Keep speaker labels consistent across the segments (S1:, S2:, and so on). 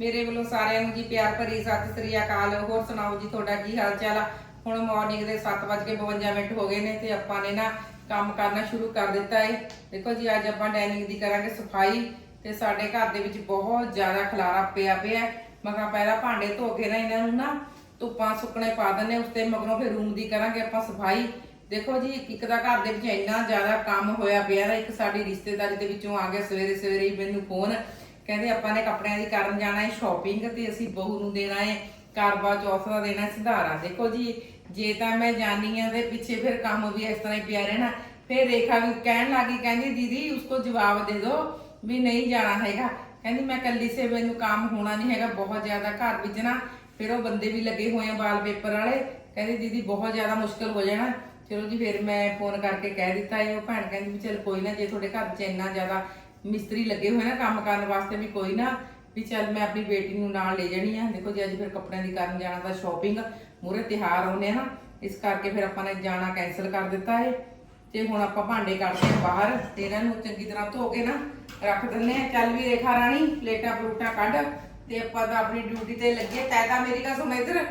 S1: ਮੇਰੇ ਵੱਲੋਂ ਸਾਰਿਆਂ ਨੂੰ ਜੀ ਪਿਆਰ ਭਰੀ ਸਤਿ ਸ੍ਰੀ ਅਕਾਲ। ਹੋਰ ਸੁਣਾਓ ਜੀ, ਤੁਹਾਡਾ ਕੀ ਹਾਲ ਚਾਲ ਆ? ਹੁਣ ਮਾਰਨਿੰਗ ਦੇ 7:52 ਮਿੰਟ ਹੋ ਗਏ ਨੇ ਤੇ ਆਪਾਂ ਨੇ ਨਾ ਕੰਮ ਕਰਨਾ ਸ਼ੁਰੂ ਕਰ ਦਿੱਤਾ ਹੈ ਦੇਖੋ ਜੀ, ਅੱਜ ਆਪਾਂ ਡਾਈਨਿੰਗ ਦੀ ਕਰਾਂਗੇ ਸਫ਼ਾਈ ਤੇ ਸਾਡੇ ਘਰ ਦੇ ਵਿੱਚ ਬਹੁਤ ਜ਼ਿਆਦਾ ਖਲਾਰਾ ਪਿਆ ਪਿਆ ਹੈ। ਮੈਂ ਕਿਹਾ ਪਹਿਲਾਂ ਭਾਂਡੇ ਧੋ ਕੇ ਨਾ ਇਹਨਾਂ ਨੂੰ ਨਾ ਧੁੱਪਾਂ ਸੁੱਕਣੇ ਪਾ ਦਿੰਨੇ ਉਸ ਤੇ ਮਗਰੋਂ ਫਿਰ ਰੂਮ ਦੀ ਕਰਾਂਗੇ ਆਪਾਂ ਸਫ਼ਾਈ। ਦੇਖੋ ਜੀ, ਇੱਕ ਇੱਕ ਦਾ ਘਰ ਦੇ ਵਿੱਚ ਇੰਨਾ ਜ਼ਿਆਦਾ ਕੰਮ ਹੋਇਆ ਪਿਆ ਨਾ, ਇੱਕ ਸਾਡੀ ਰਿਸ਼ਤੇਦਾਰੀ ਦੇ ਵਿੱਚੋਂ ਆ ਗਿਆ ਸਵੇਰੇ ਸਵੇਰੇ ਹੀ ਮੈਨੂੰ ਫੋਨ ਕਹਿੰਦੇ ਆਪਾਂ ਨੇ ਕੱਪੜਿਆਂ ਦੀ ਕਰਨ ਜਾਣਾ ਹੈ ਸ਼ਾਪਿੰਗ ਤੇ ਅਸੀਂ ਬਹੂ ਨੂੰ ਦੇਣਾ ਹੈ ਕਰਵਾ ਚੌਥ ਦਾ ਦੇਣਾ ਹੈ ਦੇਖੋ ਜੀ, ਜੇ ਤਾਂ ਮੈਂ ਜਾਣੀ ਆ ਤੇ ਪਿੱਛੇ ਫਿਰ ਕੰਮ ਵੀ ਇਸ ਤਰ੍ਹਾਂ ਹੀ ਪਿਆ ਰਹਿਣਾ। ਫਿਰ ਰੇਖਾ ਵੀ ਕਹਿਣ ਲੱਗੀ ਕਹਿੰਦੀ, ਦੀਦੀ ਉਸਕੋ ਜਵਾਬ ਦੇ ਦਿਓ ਵੀ ਨਹੀਂ ਜਾਣਾ ਹੈਗਾ। ਕਹਿੰਦੀ, ਮੈਂ ਕੱਲੀ ਸੇ ਮੈਨੂੰ ਕੰਮ ਹੋਣਾ ਨਹੀਂ ਹੈਗਾ, ਬਹੁਤ ਜ਼ਿਆਦਾ ਘਰ ਵਿੱਚ ਨਾ ਫਿਰ ਉਹ ਬੰਦੇ ਵੀ ਲੱਗੇ ਹੋਏ ਆ ਵਾਲ ਪੇਪਰ ਵਾਲੇ। ਕਹਿੰਦੀ, ਦੀਦੀ, ਬਹੁਤ ਜ਼ਿਆਦਾ ਮੁਸ਼ਕਲ ਹੋ ਜਾਣਾ। ਚਲੋ ਜੀ, ਫਿਰ ਮੈਂ ਫੋਨ ਕਰਕੇ ਕਹਿ ਦਿੱਤਾ ਇਹ ਉਹ ਭੈਣ, ਕਹਿੰਦੀ, ਵੀ ਚਲ ਕੋਈ ਨਾ, ਜੇ ਤੁਹਾਡੇ ਘਰ 'ਚ ਇੰਨਾ ਜ਼ਿਆਦਾ ਮਿਸਤਰੀ ਲੱਗੇ ਹੋਏ ਨਾ ਕੰਮ ਕਰਨ ਵਾਸਤੇ ਵੀ ਕੋਈ ਨਾ, ਵੀ ਚੱਲ ਮੈਂ ਆਪਣੀ ਬੇਟੀ ਨੂੰ ਨਾਲ ਲੈ ਜਾਣੀ ਆ। ਦੇਖੋ ਜੀ, ਅੱਜ ਫਿਰ ਕੱਪੜਿਆਂ ਦੀ ਕਰਨ ਜਾਣਾ ਦਾ ਸ਼ਾਪਿੰਗ ਮੂਰੇ ਤਿਹਾਰ ਆਉਨੇ ਨਾ, ਇਸ ਕਰਕੇ ਫਿਰ ਆਪਾਂ ਨੇ ਜਾਣਾ ਕੈਨਸਲ ਕਰ ਦਿੱਤਾ ਹੈ ਤੇ ਹੁਣ ਆਪਾਂ ਭਾਂਡੇ ਕੱਢਦੇ ਆ ਬਾਹਰ, ਤੇ ਇਹਨਾਂ ਨੂੰ ਚੰਗੀ ਤਰ੍ਹਾਂ ਧੋ ਕੇ ਨਾ ਰੱਖ ਦਿੰਨੇ ਆ। ਚੱਲ ਵੀ ਰੇਖਾ ਰਾਣੀ ਪਲੇਟਾਂ ਪਲੂਟਾਂ ਕੱਢ, ਤੇ ਆਪਾਂ ਤਾਂ ਆਪਣੀ ਡਿਊਟੀ ਤੇ ਲੱਗੇ। ਤੈ ਤਾਂ ਮੇਰੀ ਗੱਲ ਸੁਣ ਇੱਧਰ,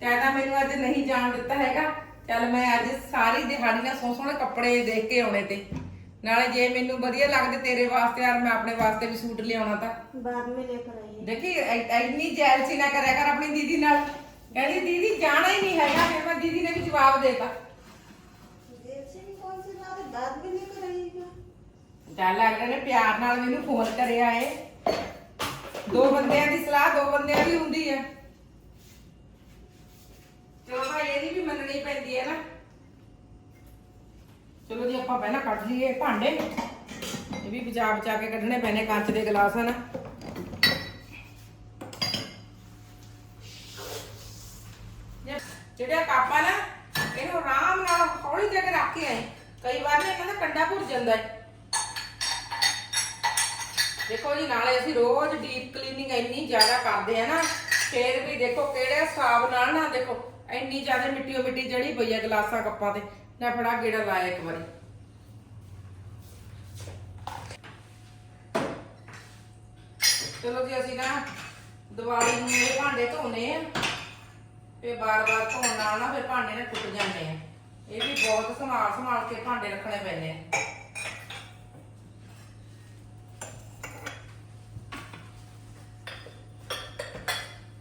S1: ਤੈ ਤਾਂ ਮੈਨੂੰ ਅੱਜ ਨਹੀਂ ਜਾਣ ਦਿੱਤਾ ਹੈਗਾ। ਚੱਲ ਮੈਂ ਅੱਜ ਸਾਰੀ ਦਿਹਾੜੀ ਨਾਲ ਸੋਹਣੇ ਸੋਹਣੇ ਕੱਪੜੇ ਦੇਖ ਕੇ ਆਉਣੇ ਤੇ। ਨਾਲੇ ਜੇ ਮੈਨੂੰ ਵਧੀਆ ਲੱਗਦੇ ਤੇਰੇ ਵਾਸਤੇ ਯਾਰ ਮੈਂ ਆਪਣੇ ਵਾਸਤੇ ਵੀ ਸੂਟ ਲਿਆਉਣਾ ਤਾਂ
S2: बाद में लेकर आइए
S1: ਦੇਖੀ ਐ- ਇੰਨੀ ਜੈਲਸੀ ਨਾ ਕਰਿਆ ਕਰ ਆਪਣੀ ਦੀਦੀ ਨਾਲ ਕਹਿੰਦੀ ਦੀਦੀ ਜਾਣਾ ਹੀ ਨਹੀਂ ਹੈਗਾ ਫਿਰ ਮੈਂ ਦੀਦੀ ਨੇ ਵੀ ਜਵਾਬ ਦੇਤਾ
S2: जैसे भी कौन सी बात है बाद में लेकर आइएगा
S1: ਚੱਲ ਅਗਲੇ ਨੇ ਪਿਆਰ ਨਾਲ ਮੈਨੂੰ ਫੋਨ ਕਰਿਆ ਏ ਦੋ ਬੰਦਿਆਂ ਦੀ ਸਲਾਹ ਦੋ ਬੰਦਿਆਂ ਦੀ ਹੁੰਦੀ ਹੈ ਚਲੋ ਭਾਈ ਇਹਦੀ ਵੀ ਮੰਨਣੀ ਪੈਂਦੀ ਹੈ ਨਾ ਚਲੋ ਜੀ, ਆਪਾਂ ਪਹਿਲਾਂ ਕੱਢ ਲਈਏ ਭਾਂਡੇ। ਇਹ ਵੀ ਬਚਾ ਬਚਾ ਕੇ ਕੱਢਣੇ ਪੈਣੇ ਕੱਚ ਦੇ ਗਲਾਸ ਹਨ ਜੇ- ਕੱਪ ਆ ਨਾ, ਇਹਨੂੰ ਆਰਾਮ ਨਾਲ ਹੌਲੀ ਜਿਹੀ ਰੱਖ ਕੇ ਆਏ। ਕਈ ਵਾਰ ਨਾ ਇਹਨਾਂ ਦਾ ਕੰਡਾ ਭੁਰ ਜਾਂਦਾ ਹੈ। ਦੇਖੋ ਜੀ, ਨਾਲੇ ਅਸੀਂ ਰੋਜ਼ ਡੀਪ ਕਲੀਨਿੰਗ ਇੰਨੀ ਜ਼ਿਆਦਾ ਕਰਦੇ ਆ ਨਾ, ਫੇਰ ਵੀ ਦੇਖੋ ਕਿਹੜੇ ਹਿਸਾਬ ਨਾਲ ਨਾ ਦੇਖੋ, ਇੰਨੀ ਜ਼ਿਆਦਾ ਮਿੱਟੀ ਮਿੱਟੀ ਜੜੀ ਪਈ ਆ ਗਲਾਸਾਂ, ਕੱਪਾਂ ਤੇ। ਨਾ ਫੜਾ ਗੇੜਾ ਲਾਇਆ ਇੱਕ ਵਾਰੀ। ਚਲੋ ਜੀ, ਅਸੀਂ ਨਾ ਦੀਵਾਲੀ ਨੂੰ ਇਹ ਭਾਂਡੇ ਧੋਨੇ ਆ ਤੇ ਬਾਰ-ਬਾਰ ਧੋਣ ਨਾਲ ਨਾ ਫਿਰ ਭਾਂਡੇ ਨਾ ਟੁੱਟ ਜਾਂਦੇ ਆ। ਇਹ ਵੀ ਬਹੁਤ ਸੰਭਾਲ ਸੰਭਾਲ ਕੇ ਭਾਂਡੇ ਰੱਖਣੇ ਪੈਂਦੇ ਆ।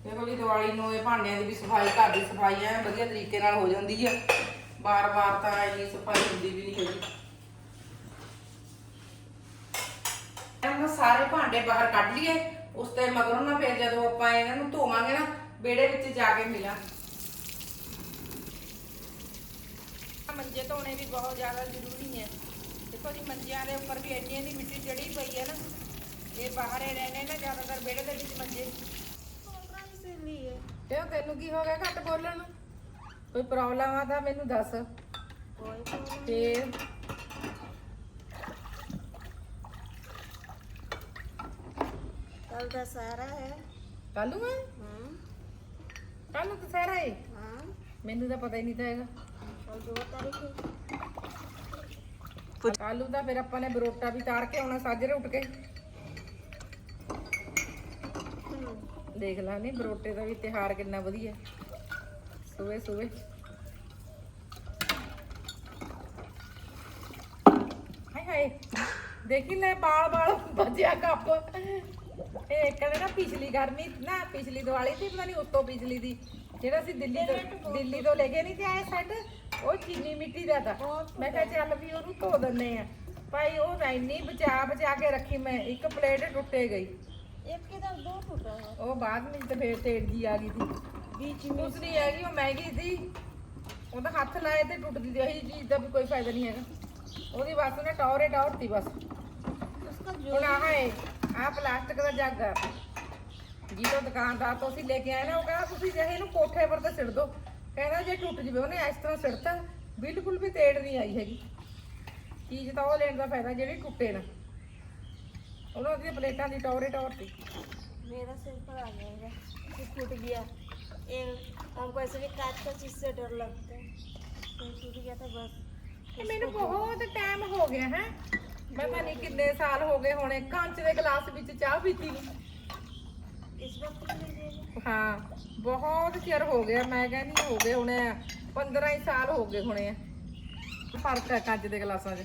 S1: ਦੇਖੋ ਜੀ, ਦੀਵਾਲੀ ਨੂੰ ਇਹ ਭਾਂਡਿਆਂ ਦੀ ਵੀ ਸਫ਼ਾਈ, ਘਰ ਦੀ ਸਫ਼ਾਈ ਐ ਵਧੀਆ ਤਰੀਕੇ ਨਾਲ ਹੋ ਜਾਂਦੀ ਹੈ ਬਾਰ-ਬਾਰ ਤਾਂ ਇੰਨੀ ਸਫ਼ਾਈ ਹੁੰਦੀ ਵੀ ਨਹੀਂ ਹੈਗੀ। ਇਹਨਾਂ ਸਾਰੇ ਭਾਂਡੇ ਬਾਹਰ ਕੱਢ ਲਈਏ ਉਸ ਤੇ ਮਗਰੋਂ ਨਾ ਫਿਰ ਜਦੋਂ ਆਪਾਂ ਇਹਨਾਂ ਨੂੰ ਧੋਵਾਂਗੇ ਨਾ ਬੇੜੇ ਵਿੱਚ ਜਾ ਕੇ ਮਿਲਾਂ। ਮੰਜੇ ਧੋਣੇ ਵੀ ਬਹੁਤ ਜ਼ਿਆਦਾ ਜ਼ਰੂਰੀ ਹੈ ਦੇਖੋ ਜੀ ਮੰਜਿਆਂ ਦੇ ਉੱਪਰ ਵੀ ਐਡੀਆਂ ਦੀ ਮਿੱਟੀ ਚੜੀ ਪਈ ਹੈ ਨਾ। ਇਹ ਬਾਹਰ ਹੀ ਨੇ ਜ਼ਿਆਦਾਤਰ ਬੇੜੇ ਦੇ ਵਿੱਚ ਮੰਜੇ। ਕਿਉਂ ਤੈਨੂੰ ਕੀ ਹੋ ਗਿਆ ਘੱਟ ਬੋਲਣ ਨੂੰ? ਕੋਈ ਪ੍ਰੋਬਲਮ ਆ ਤਾਂ ਮੈਨੂੰ ਦੱਸ।
S2: ਕੋਈ
S1: ਕੱਲ
S2: ਦਾ ਸਾਰਾ ਹੈ।
S1: ਕੱਲ ਨੂੰ ਹੈ?
S2: ਹਾਂ।
S1: ਕੱਲ ਨੂੰ ਦੁਸਹਿਰਾ ਹੈ
S2: ਹਾਂ।
S1: ਮੈਨੂੰ ਤਾਂ ਪਤਾ ਹੀ ਨਹੀਂ ਤਾਂ ਹੈਗਾ।
S2: ਕੱਲ ਦੋ ਤਾਰੀਖ ਹੈ।
S1: ਕੱਲ ਨੂੰ ਤਾਂ ਫਿਰ ਆਪਾਂ ਨੇ ਬਰੋਟਾ ਵੀ ਤਾਰ ਕੇ ਆਉਣਾ ਸਾਜਰੇ ਉੱਠ ਕੇ। ਦੇਖ ਲਾ ਨਹੀਂ ਬਰੋਟੇ ਦਾ ਵੀ ਤਿਹਾਰ ਕਿੰਨਾ ਵਧੀਆ। ਸੁਵੇ ਸੁਵੇ ਹਾਏ ਹਾਏ ਦੇਖੀ ਲੈ ਬਾਲ ਬਾਲ ਬਚਿਆ ਕੱਪ। ਇਹ ਕਹਿੰਦੇ ਨਾ ਪਿਛਲੀ ਗਰਮੀ ਨਾ ਪਿਛਲੀ ਦੀਵਾਲੀ ਦੀ ਪਤਾ ਨਹੀਂ ਉਸ ਤੋਂ ਪਿਛਲੀ ਦੀ। ਜਿਹੜਾ ਅਸੀਂ ਦਿੱਲੀ ਤੋਂ ਦਿੱਲੀ ਤੋਂ ਲੈ ਕੇ ਨਹੀਂ ਤੇ ਆਏ ਸੈੱਟ ਉਹ ਚੀਨੀ ਮਿੱਟੀ ਦਾ ਤਾਂ। ਮੈਂ ਕਿਹਾ ਚੱਲ ਵੀ ਉਹਨੂੰ ਧੋ ਦਿੰਨੇ ਆ ਭਾਈ ਉਹ ਨਾ ਇੰਨੀ ਬਚਾ ਬਚਾ ਕੇ ਰੱਖੀ ਮੈਂ ਇੱਕ ਪਲੇਟ ਟੁੱਟੇ ਗਈ।
S2: ਇੱਕ ਇਹਦਾ ਦੋ ਟੁੱਟਾ
S1: ਉਹ ਬਾਅਦ ਵਿੱਚ ਤੇ ਫੇਰ ਤੇੜ ਜੀ ਆ ਗਈ ਸੀ।
S2: बीच में
S1: ਦੂਸਰੀ ਹੈਗੀ ਉਹ ਮਹਿੰਗੀ ਸੀ ਉਹਦਾ ਹੱਥ ਲਾਏ ਤੇ ਟੁੱਟਦੀ ਸੀ ਇਹੀ ਚੀਜ਼ ਦਾ ਵੀ ਕੋਈ ਫਾਇਦਾ ਨਹੀਂ ਹੈਗਾ ਉਹਦੀ ਬਸ ਉਹਨੇ ਟੌਰੇ ਟੌਰਤੀ ਬਸ
S2: उसका जो
S1: ਹੁਣ ਆਹ ਹੈ ਆਹ ਪਲਾਸਟਿਕ ਦਾ ਜੱਗ ਆ ਜਿਹਦੋਂ ਦੁਕਾਨਦਾਰ ਤੋਂ ਅਸੀਂ ਲੈ ਕੇ ਆਏ ਨਾ ਉਹ ਕਹਿੰਦਾ ਤੁਸੀਂ ਜਿਹੇ ਇਹਨੂੰ ਕੋਠੇ ਪਰ ਤੇ ਸਿੱਟ ਦਿਓ ਕਹਿੰਦਾ ਜੇ ਟੁੱਟ ਜਵੇ ਉਹਨੇ ਇਸ ਤਰ੍ਹਾਂ ਸਿੱਟਤਾ ਬਿਲਕੁਲ ਵੀ ਤੇੜ ਨਹੀਂ ਆਈ ਹੈਗੀ ਚੀਜ਼ ਤਾਂ ਉਹ ਲੈਣ ਦਾ ਫਾਇਦਾ ਜਿਹੜੀ ਟੁੱਟੇ ਨਾ ਉਹਨਾਂ ਦੀਆਂ ਪਲੇਟਾਂ ਦੀ ਟੌਰੇ ਟੌਰਤੀ
S2: मेरा सिर पर आ जाएगा ये टूट गया एक हमको ऐसे भी काट का चीज से डर लगता है तो टूट गया था बस
S1: ਇਹ ਮੈਨੂੰ ਬਹੁਤ ਟਾਈਮ ਹੋ ਗਿਆ ਹੈ ਪਤਾ ਨਹੀਂ ਕਿੰਨੇ ਸਾਲ ਹੋ ਗਏ ਹੋਣੇ ਕੰਚ ਦੇ ਗਲਾਸ ਵਿੱਚ ਚਾਹ ਪੀਤੀ ਨੂੰ
S2: इस बार
S1: ਹਾਂ ਬਹੁਤ ਚਿਰ ਹੋ ਗਿਆ ਮੈਂ ਕਹਿੰਦੀ ਹੋ ਗਏ ਹੁਣੇ 15 ਹੀ ਸਾਲ ਹੋ ਗਏ ਹੁਣੇ ਆ ਫਰਕ ਹੈ ਕੱਜ ਦੇ ਗਲਾਸਾਂ 'ਚ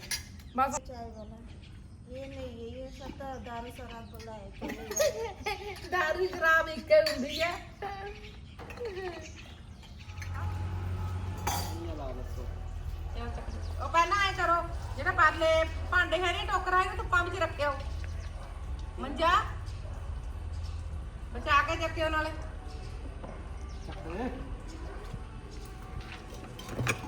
S1: ਬਸ
S2: चाय वाला ये नहीं है ये सब तो दारू शराब वाला है पहले
S1: ਦਾਰੂ ਸ਼ਰਾਬ ਇੱਕ ਹੀ ਹੁੰਦੀ ਹੈ ਉਹ ਪਹਿਲਾਂ ਐ ਕਰੋ, ਜਿਹੜਾ ਪਰਲੇ ਭਾਂਡੇ ਹੈ ਨਹੀਂ, ਟੋਕਰਾ ਇਹਨੂੰ ਧੁੱਪਾਂ ਵਿੱਚ ਰੱਖਿਓ। ਮੰਜਾ? ਬਚਾ ਕੇ ਚੱਕਿਓ ਨਾਲੇ।
S3: ਪੈਸੇ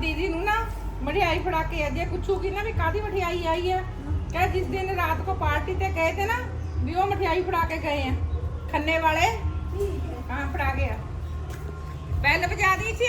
S1: ਦੀਦੀ ਨੂੰ ਨਾ ਮਠਿਆਈ ਫੜਾ ਕੇ ਅਜੇ ਪੁੱਛੂਗੀ ਨਾ ਵੀ ਕਾਦੀ ਮਠਿਆਈ ਆਈ ਹੈ ਕਹੇ ਜਿਸ ਦਿਨ ਰਾਤ ਕੋ ਪਾਰਟੀ ਤੇ ਗਏ ਥੇ ਨਾ ਵੀ ਉਹ ਮਠਿਆਈ ਫੜਾ ਕੇ ਗਏ ਆ ਖੰਨੇ ਵਾਲੇ। ਹਾਂ। ਫੜਾ ਗਿਆ ਬੈਲ ਵਜਾ ਦੀ ਸੀ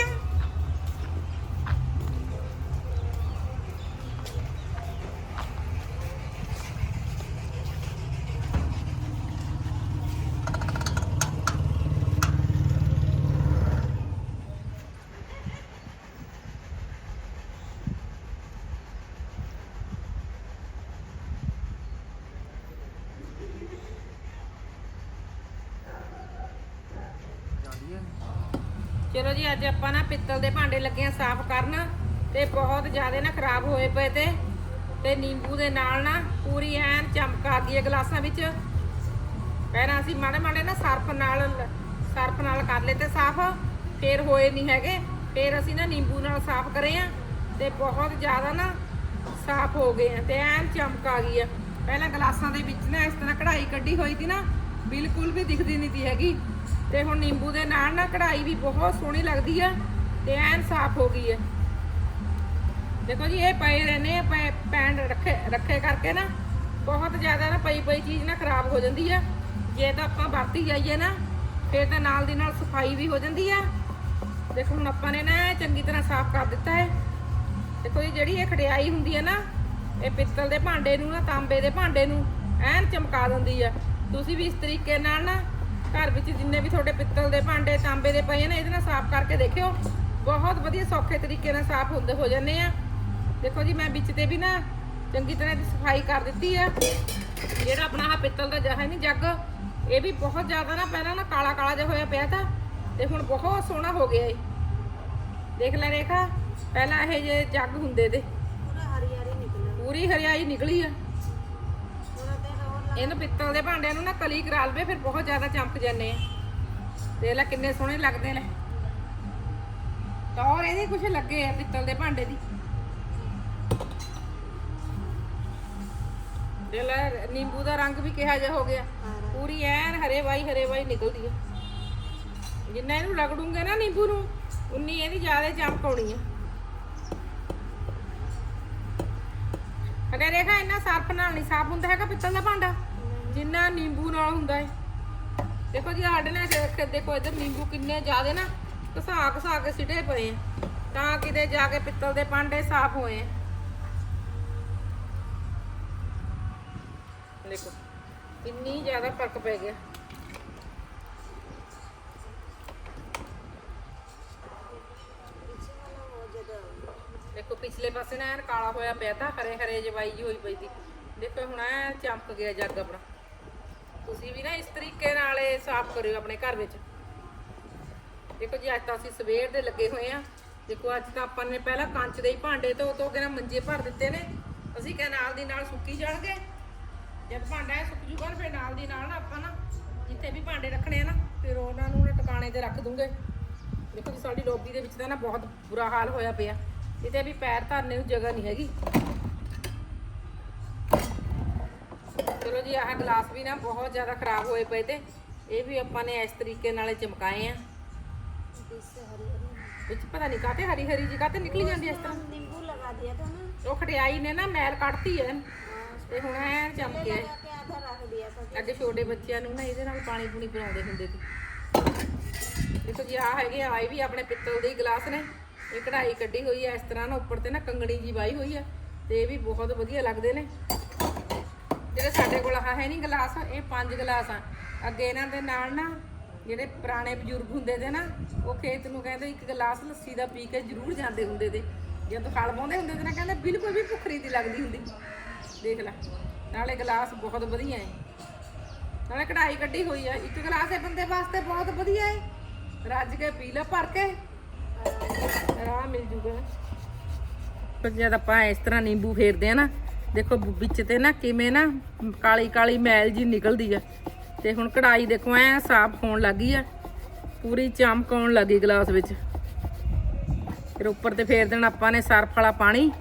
S1: ਚਲੋ ਜੀ ਅੱਜ ਆਪਾਂ ਨਾ ਪਿੱਤਲ ਦੇ ਭਾਂਡੇ ਲੱਗੇ ਆ ਸਾਫ਼ ਕਰਨ ਤੇ ਬਹੁਤ ਜ਼ਿਆਦਾ ਨਾ ਖਰਾਬ ਹੋਏ ਪਏ ਤੇ ਤੇ ਨਿੰਬੂ ਦੇ ਨਾਲ ਨਾ ਪੂਰੀ ਐਨ ਚਮਕ ਆ ਗਈ ਹੈ ਗਲਾਸਾਂ ਵਿੱਚ। ਪਹਿਲਾਂ ਅਸੀਂ ਮਾੜੇ ਮਾੜੇ ਨਾ ਸਰਫ ਨਾਲ ਸਰਫ ਨਾਲ ਕਰ ਲਏ ਤੇ ਸਾਫ਼, ਫੇਰ ਹੋਏ ਨਹੀਂ ਹੈਗੇ। ਫੇਰ ਅਸੀਂ ਨਾ ਨਿੰਬੂ ਨਾਲ ਸਾਫ਼ ਕਰੇ ਆ ਤੇ ਬਹੁਤ ਜ਼ਿਆਦਾ ਨਾ ਸਾਫ਼ ਹੋ ਗਏ ਆ ਤੇ ਐਨ ਚਮਕ ਆ ਗਈ ਆ। ਪਹਿਲਾਂ ਗਲਾਸਾਂ ਦੇ ਵਿੱਚ ਨਾ ਇਸ ਤਰ੍ਹਾਂ ਕਢਾਈ ਕੱਢੀ ਹੋਈ ਸੀ ਨਾ, ਬਿਲਕੁਲ ਵੀ ਦਿਖਦੀ ਨਹੀਂ ਸੀ ਹੈਗੀ। ਤੇ ਹੁਣ ਨਿੰਬੂ ਦੇ ਨਾਲ ਨਾ ਕਢਾਈ ਵੀ ਬਹੁਤ ਸੋਹਣੀ ਲੱਗਦੀ ਆ ਤੇ ਐਨ ਸਾਫ਼ ਹੋ ਗਈ ਹੈ ਦੇਖੋ ਜੀ, ਇਹ ਪਏ ਰਹਿੰਦੇ ਪੈ- ਪੈਣ ਰੱਖੇ ਰੱਖੇ ਕਰਕੇ ਨਾ ਬਹੁਤ ਜ਼ਿਆਦਾ ਨਾ ਪਈ ਪਈ ਚੀਜ਼ ਨਾ ਖਰਾਬ ਹੋ ਜਾਂਦੀ ਆ। ਜੇ ਤਾਂ ਆਪਾਂ ਵਰਤੀ ਜਾਈਏ ਨਾ, ਫਿਰ ਤਾਂ ਨਾਲ ਦੀ ਨਾਲ ਸਫ਼ਾਈ ਵੀ ਹੋ ਜਾਂਦੀ ਆ। ਦੇਖੋ ਹੁਣ ਆਪਾਂ ਨੇ ਨਾ ਇਹ ਚੰਗੀ ਤਰ੍ਹਾਂ ਸਾਫ਼ ਕਰ ਦਿੱਤਾ ਹੈ ਦੇਖੋ ਜੀ, ਜਿਹੜੀ ਇਹ ਖੜਿਆਈ ਹੁੰਦੀ ਹੈ ਨਾ, ਇਹ ਪਿੱਤਲ ਦੇ ਭਾਂਡੇ ਨੂੰ ਨਾ, ਤਾਂਬੇ ਦੇ ਭਾਂਡੇ ਨੂੰ ਐਨ ਚਮਕਾ ਦਿੰਦੀ ਆ। ਤੁਸੀਂ ਵੀ ਇਸ ਤਰੀਕੇ ਨਾਲ ਨਾ ਘਰ ਵਿੱਚ ਜਿੰਨੇ ਵੀ ਤੁਹਾਡੇ ਪਿੱਤਲ ਦੇ ਭਾਂਡੇ ਤਾਂਬੇ ਦੇ ਪਏ ਨੇ ਇਹਦੇ ਨਾਲ ਸਾਫ਼ ਕਰਕੇ ਦੇਖਿਓ। ਬਹੁਤ ਵਧੀਆ ਸੌਖੇ ਤਰੀਕੇ ਨਾਲ ਸਾਫ਼ ਹੁੰਦੇ ਹੋ ਜਾਂਦੇ ਆ। ਦੇਖੋ ਜੀ ਮੈਂ ਵਿੱਚ ਤੇ ਵੀ ਨਾ ਚੰਗੀ ਤਰ੍ਹਾਂ ਦੀ ਸਫ਼ਾਈ ਕਰ ਦਿੱਤੀ ਆ। ਜਿਹੜਾ ਆਪਣਾ ਆ ਪਿੱਤਲ ਦਾ ਜਹਾ ਨਹੀਂ ਜੱਗ ਇਹ ਵੀ ਬਹੁਤ ਜ਼ਿਆਦਾ ਨਾ ਪਹਿਲਾਂ ਨਾ ਕਾਲਾ ਕਾਲਾ ਜਿਹਾ ਹੋਇਆ ਪਿਆ ਤਾਂ ਤੇ ਹੁਣ ਬਹੁਤ ਸੋਹਣਾ ਹੋ ਗਿਆ ਏ ਦੇਖ ਲੈ ਰੇਖਾ ਪਹਿਲਾਂ ਇਹ ਜੇ ਜੱਗ ਹੁੰਦੇ ਤੇ। ਪੂਰੀ ਹਰਿਆਈ ਨਿਕਲੀ ਆ। ਇਹਨੂੰ ਪਿੱਤਲ ਦੇ ਭਾਂਡਿਆਂ ਨੂੰ ਨਾ ਕਲੀ ਕਰਾ ਲਵੇ, ਫਿਰ ਬਹੁਤ ਜ਼ਿਆਦਾ ਚਮਕ ਜਾਂਦੇ ਆ। ਦੇਖ ਲੈ ਕਿੰਨੇ ਸੋਹਣੇ ਲੱਗਦੇ ਨੇ। ਟੌਰ ਇਹਦੇ ਕੁਝ ਲੱਗੇ ਆ ਪਿੱਤਲ ਦੇ ਭਾਂਡੇ ਦੀ। ਦੇਖ ਲੈ, ਨਿੰਬੂ ਦਾ ਰੰਗ ਵੀ ਕਿਹਾ ਜਿਹਾ ਹੋ ਗਿਆ। ਪੂਰੀ ਐਨ ਹਰੇ ਵਾਈ ਹਰੇ ਵਾਈ ਨਿਕਲਦੀ ਆ। ਜਿੰਨਾ ਇਹਨੂੰ ਰਗੜੂਗੇ ਨਾ ਨਿੰਬੂ ਨੂੰ, ਉਨੀ ਇਹਦੀ ਜ਼ਿਆਦਾ ਚਮਕ ਆਉਣੀ ਆ। ਅਗਰ ਰੇਖਾ ਇੰਨਾ ਸਰਪ ਨਾਲ ਨਹੀਂ, ਸਾਫ਼ ਹੁੰਦਾ ਹੈਗਾ ਪਿੱਤਲ ਦਾ ਭਾਂਡਾ? ਜਿੰਨਾ ਨਿੰਬੂ ਨਾਲ ਹੁੰਦਾ ਹੈ ਦੇਖੋ ਜੀ, ਸਾਡੇ ਨਾਲ ਦੇਖ ਦੇਖੋ, ਇਧਰ ਨਿੰਬੂ ਕਿੰਨੇ ਜ਼ਿਆਦੇ ਨਾ ਘਸਾ ਘਸਾ ਕੇ ਸਿੱਟੇ ਪਏ ਆ। ਤਾਂ ਕਿਤੇ ਜਾ ਕੇ ਪਿੱਤਲ ਦੇ ਪਾਂਡੇ ਸਾਫ਼ ਹੋਏ ਦੇਖੋ, ਕਿੰਨੀ ਜ਼ਿਆਦਾ ਫ਼ਰਕ ਪੈ ਗਿਆ। ਦੇਖੋ, ਪਿਛਲੇ ਪਾਸੇ ਨਾ ਕਾਲਾ ਹੋਇਆ ਪਿਆ ਤਾਂ ਹਰੇ ਹਰੇ ਜਵਾਈ ਹੋਈ ਪਈ ਸੀ। ਦੇਖੋ, ਹੁਣ ਐ ਚਮਕ ਗਿਆ ਜੱਗ ਆਪਣਾ। ਤੁਸੀਂ ਵੀ ਨਾ ਇਸ ਤਰੀਕੇ ਨਾਲ ਇਹ ਸਾਫ਼ ਕਰਿਓ ਆਪਣੇ ਘਰ ਵਿੱਚ। ਦੇਖੋ ਜੀ, ਅੱਜ ਤਾਂ ਅਸੀਂ ਸਵੇਰ ਦੇ ਲੱਗੇ ਹੋਏ ਆ ਦੇਖੋ, ਅੱਜ ਤਾਂ ਆਪਾਂ ਨੇ ਪਹਿਲਾਂ ਕੰਚ ਦੇ ਹੀ ਭਾਂਡੇ ਧੋ ਧੋ ਕੇ ਨਾ ਮੰਜੇ ਭਰ ਦਿੱਤੇ ਨੇ। ਅਸੀਂ ਕਿਹਾ ਨਾਲ ਦੀ ਨਾਲ ਸੁੱਕੀ ਜਾਣਗੇ। ਜਦ ਭਾਂਡਾ ਇਹ ਸੁੱਕ ਜੂਗਾ ਫਿਰ ਨਾਲ ਦੀ ਨਾਲ ਨਾ ਆਪਾਂ ਨਾ ਜਿੱਥੇ ਵੀ ਭਾਂਡੇ ਰੱਖਣੇ ਆ ਨਾ, ਫਿਰ ਉਹਨਾਂ ਨੂੰ ਨਾ ਟਿਕਾਣੇ ਤੇ ਰੱਖ ਦੂੰਗੇ। ਦੇਖੋ ਜੀ, ਸਾਡੀ ਲੌਬੀ ਦੇ ਵਿੱਚ ਤਾਂ ਨਾ ਬਹੁਤ ਬੁਰਾ ਹਾਲ ਹੋਇਆ ਪਿਆ। ਕਿਤੇ ਵੀ ਪੈਰ ਧਰਨੇ ਨੂੰ ਜਗ੍ਹਾ ਨਹੀਂ ਹੈਗੀ। ਆਹ ਗਲਾਸ ਵੀ ਨਾ ਬਹੁਤ ਜ਼ਿਆਦਾ ਖਰਾਬ ਹੋਏ ਪਏ ਤੇ ਇਹ ਵੀ ਆਪਾਂ ਨੇ ਇਸ ਤਰੀਕੇ ਨਾਲ ਚਮਕਾਏ ਆ। ਵਿੱਚ ਪਤਾ ਨਹੀਂ ਕਾਤੇ ਹਰੀ ਹਰੀ ਜੀ ਕਾਤੇ ਨਿਕਲੀ ਜਾਂਦੀ ਇਸ ਤਰ੍ਹਾਂ?
S2: ਨਿੰਬੂ ਲਗਾ ਦਿਆ ਤਾਂ ਨਾ।
S1: ਉਹ ਖਟਿਆਈ ਨੇ ਨਾ ਮੈਲ ਕੱਢਤੀ ਐ। ਤੇ ਹੁਣ ਐ ਚਮਕਿਆ ਅੱਜ ਛੋਟੇ ਬੱਚਿਆਂ ਨੂੰ ਨਾ ਇਹਦੇ ਨਾਲ ਪਾਣੀ ਪੂਣੀ ਪਿਲਾਉਂਦੇ ਹੁੰਦੇ ਸੀ। ਦੇਖੋ ਜੀ ਆ ਹੈਗੇ ਆਏ ਵੀ ਆਪਣੇ ਪਿੱਤਲ ਦੇ ਗਲਾਸ ਨੇ। ਇਹ ਕਢਾਈ ਕੱਢੀ ਹੋਈ ਐ ਇਸ ਤਰ੍ਹਾਂ ਨਾ ਉੱਪਰ ਤੇ ਨਾ ਕੰਗਣੀ ਜੀ ਵਾਈ ਹੋਈ ਐ। ਤੇ ਇਹ ਵੀ ਬਹੁਤ ਵਧੀਆ ਲੱਗਦੇ ਨੇ। ਜਿਹੜੇ ਸਾਡੇ ਕੋਲ ਆਹ ਹੈ ਨਹੀਂ ਗਲਾਸ, ਇਹ ਪੰਜ ਗਲਾਸ ਆ। ਅੱਗੇ ਇਹਨਾਂ ਦੇ ਨਾਲ ਨਾ ਜਿਹੜੇ ਪੁਰਾਣੇ ਬਜ਼ੁਰਗ ਹੁੰਦੇ ਤੇ ਨਾ, ਉਹ ਖੇਤ ਨੂੰ ਕਹਿੰਦੇ ਇੱਕ ਗਲਾਸ ਲੱਸੀ ਦਾ ਪੀ ਕੇ ਜ਼ਰੂਰ ਜਾਂਦੇ ਹੁੰਦੇ ਤੇ। ਜਦੋਂ ਹਲ ਪਾਉਂਦੇ ਹੁੰਦੇ ਤੇ ਨਾ ਕਹਿੰਦੇ ਬਿਲਕੁਲ ਵੀ ਭੁੱਖ ਨਹੀਂ ਦੀ ਲੱਗਦੀ ਹੁੰਦੀ। ਦੇਖ ਲੈ, ਨਾਲੇ ਗਲਾਸ ਬਹੁਤ ਵਧੀਆ ਹੈ ਨਾਲੇ ਕਢਾਈ ਕੱਢੀ ਹੋਈ ਆ, ਇੱਕ ਗਲਾਸ ਇਹ ਬੰਦੇ ਵਾਸਤੇ ਬਹੁਤ ਵਧੀਆ ਹੈ ਰੱਜ ਕੇ ਪੀ ਲੈ, ਭਰ ਕੇ। ਆਰਾਮ ਮਿਲ ਜੂਗਾ। ਪਰ ਜਦ ਆਪਾਂ ਇਸ ਤਰ੍ਹਾਂ ਨਿੰਬੂ ਫੇਰਦੇ ਆ ਨਾ ਦੇਖੋ ਵਿੱਚ ਤੇ ਨਾ ਕਿਵੇਂ ਨਾ ਕਾਲੀ ਕਾਲੀ ਮੈਲ ਜੀ ਨਿਕਲਦੀ ਆ। ਤੇ ਹੁਣ ਕਢਾਈ ਦੇਖੋ, ਐ ਸਾਫ਼ ਹੋਣ ਲੱਗੀ ਆ। ਪੂਰੀ ਚਮਕ ਆਉਣ ਲੱਗੀ ਗਲਾਸ ਵਿੱਚ। ਫਿਰ ਉੱਪਰ ਤੇ ਫੇਰ ਦੇਣਾ ਆਪਾਂ ਨੇ ਸਰਫ ਵਾਲਾ ਪਾਣੀ।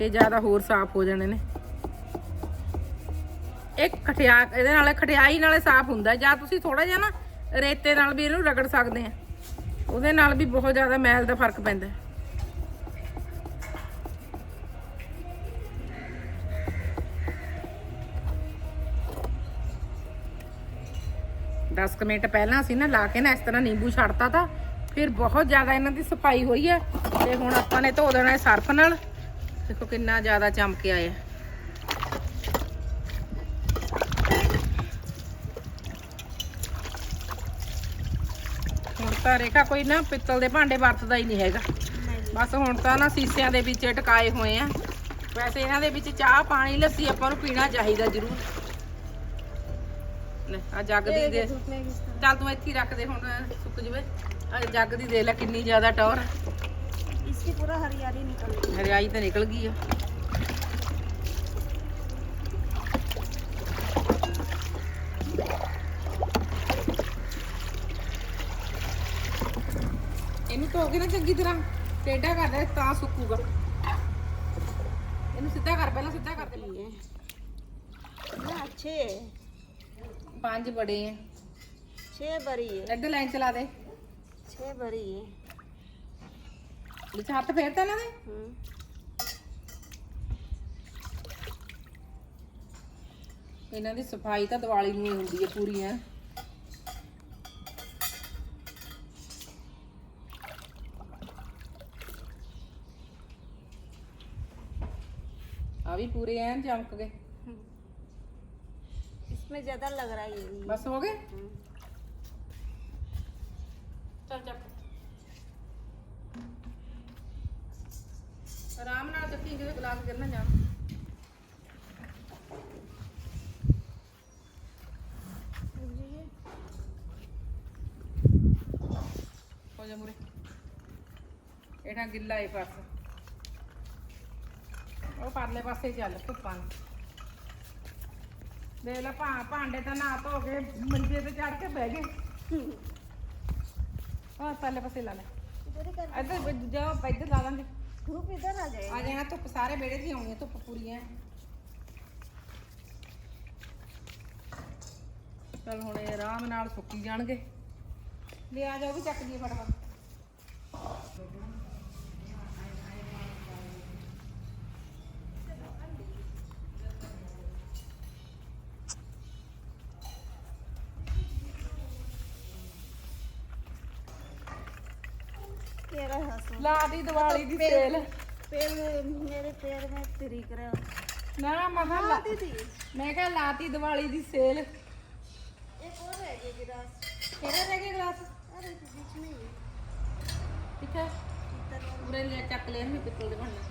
S1: ਇਹ ਜ਼ਿਆਦਾ ਹੋਰ ਸਾਫ਼ ਹੋ ਜਾਣੇ ਨੇ। ਇਹ ਖਟਿਆ ਇਹਦੇ ਨਾਲ ਖਟਿਆਈ ਨਾਲੇ ਸਾਫ਼ ਹੁੰਦਾ। ਜਾਂ ਤੁਸੀਂ ਥੋੜਾ ਜਿਹਾ ਨਾ ਰੇਤੇ ਨਾਲ ਵੀ ਇਹਨੂੰ ਰਗੜ ਸਕਦੇ ਆ। ਉਹਦੇ ਨਾਲ ਵੀ ਬਹੁਤ ਜ਼ਿਆਦਾ ਮੈਲ ਦਾ ਫ਼ਰਕ ਪੈਂਦਾ। ਹੈ। ਦਸ ਕੁ ਮਿੰਟ ਪਹਿਲਾਂ ਅਸੀਂ ਨਾ ਲਾ ਕੇ ਨਾ ਇਸ ਤਰ੍ਹਾਂ ਨਿੰਬੂ ਛੱਡਤਾ ਤਾਂ, ਫਿਰ ਬਹੁਤ ਜ਼ਿਆਦਾ ਇਹਨਾਂ ਦੀ ਸਫ਼ਾਈ ਹੋਈ ਹੈ ਤੇ ਹੁਣ ਆਪਾਂ ਨੇ ਧੋ ਦੇਣਾ ਹੈ ਸਰਫ ਨਾਲ। ਦੇਖੋ ਕਿੰਨਾ ਜ਼ਿਆਦਾ ਚਮਕਿਆ ਹੈ। ਹੁਣ ਤਾਂ ਰੇਖਾ ਕੋਈ ਨਾ ਪਿੱਤਲ ਦੇ ਭਾਂਡੇ ਵਰਤਦਾ ਹੀ ਨਹੀਂ ਹੈਗਾ। ਬਸ ਹੁਣ ਤਾਂ ਨਾ ਸੀਸਿਆਂ ਦੇ ਵਿੱਚ ਟਿਕਾਏ ਹੋਏ ਆ। ਵੈਸੇ ਇਹਨਾਂ ਦੇ ਵਿੱਚ ਚਾਹ ਪਾਣੀ ਲੱਸੀ ਆਪਾਂ ਨੂੰ ਪੀਣਾ ਚਾਹੀਦਾ ਜ਼ਰੂਰ। ਲੈ ਆ ਜੱਗ ਦੀ ਦੇ। ਚੱਲ ਤੂੰ ਇੱਥੇ ਹੀ ਰੱਖ ਦੇ ਹੁਣ ਸੁੱਕ ਜਵੇ। ਆ ਜੱਗ ਦੀ ਦੇ ਲੈ ਕਿੰਨੀ ਜ਼ਿਆਦਾ ਟੌਰ।
S2: ਇਸ ਦੀ ਪੂਰਾ ਹਰਿਆਲੀ ਨਿਕਲ ਗਈ।
S1: ਹਰਿਆਈ ਤਾਂ ਨਿਕਲ ਗਈ ਆ। ਇਹਨੂੰ ਧੋ ਕੇ ਨਾ ਚੰਗੀ ਤਰ੍ਹਾਂ ਟੇਡਾ ਕਰ ਲੈ ਤਾਂ ਸੁੱਕੂਗਾ। ਇਹਨੂੰ ਸਿੱਧਾ ਕਰ ਪਹਿਲਾਂ ਸਿੱਧਾ ਕਰ ਦੇ।
S2: ਲਈਏ ਅੱਛੇ। ना अच्छे है
S1: ਪੰਜ ਬੜੇ ਆ
S2: छह बड़ी है
S1: ਇੱਧਰ ਲਾਈਨ ਚਲਾ ਦੇ
S2: छह बड़ी है
S1: ਵਿੱਚ ਹੱਥ ਫੇਰਤਾ ਇਹਨਾਂ ਦੇ
S2: हम्म
S1: ਇਹਨਾਂ ਦੀ ਸਫਾਈ ਤਾਂ ਦੀਵਾਲੀ ਨੂੰ ਹੀ ਹੁੰਦੀ ਹੈ ਪੂਰੀ ਐ ਆ ਵੀ ਪੂਰੇ ਐਨ ਚਮਕ ਗਏ
S2: इसमें ज्यादा लग रहा है ये
S1: ਬਸ ਹੋ ਗਏ
S2: हम्म।
S1: ਚੱਲ ਚੱਕ ਆਰਾਮ ਨਾਲ ਚੱਕੀ ਜਿਹਦੇ ਗਲਾਸ ਗਿਰਨਾ ਜਾ ਹੋ ਜਾ ਮੁਰੇ ਇਹਦਾ ਗਿੱਲਾ ਹੈ ਪਾਸ ਉਹ ਪਰਲੇ ਪਾਸੇ ਚੱਲ ਧੁੱਪਾਂ ਨੂੰ ਦੇ ਲੈ ਭਾ ਭਾਂਡੇ ਤਾਂ ਨਾ ਧੋ ਕੇ ਮੰਜੇ ਤੇ ਚੜ ਕੇ ਬਹਿ ਗਏ। ਆ ਥੱਲੇ ਪਾਸੇ ਲਾ ਲੈ।
S2: ਕਿਹੜੇ ਕਰ
S1: ਇੱਧਰ ਜਾ ਲਾ ਲਾਂਗੇ
S2: ਧੁੱਪ ਇਧਰ ਆ ਜਾਏ?
S1: ਆ ਜਾਣਾ ਧੁੱਪ ਸਾਰੇ ਬੇੜੇ ਦੀ ਆਉਣੀ ਹੈ ਧੁੱਪ ਪੂਰੀ ਹੈ ਚਲ ਹੁਣ ਇਹ ਆਰਾਮ ਨਾਲ ਸੁੱਕੀ ਜਾਣਗੇ। ਲੈ ਆ ਜਾਓ ਵੀ ਚੱਕ ਦੀਏ ਫਟਾਫਟ।
S2: तेरा हंसू
S1: ਲਾ ਦੀ ਦੀਵਾਲੀ ਦੀ ਸੇਲ
S2: पैर मेरे पैर में तिरिक रहे हो
S1: ਨਾ ਮਹਾ ਲਾ
S2: दीदी
S1: ਮੈਂ ਕਿਹਾ ਲਾਤੀ ਦੀਵਾਲੀ ਦੀ ਸੇਲ
S2: एक और रह गई गिलास
S1: ਕਿਹੜਾ ਰਹਿ ਗਿਆ ਗਲਾਸ
S2: अरे तो बीच में ही
S1: ਕਿੱਥੇ
S2: इधर वाला।
S1: ਪੂਰੇ ਲੈ ਚੱਕ ਲੈਣ ਵੀ ਪਿੱਤਲ ਦੇ ਭਾਂਡੇ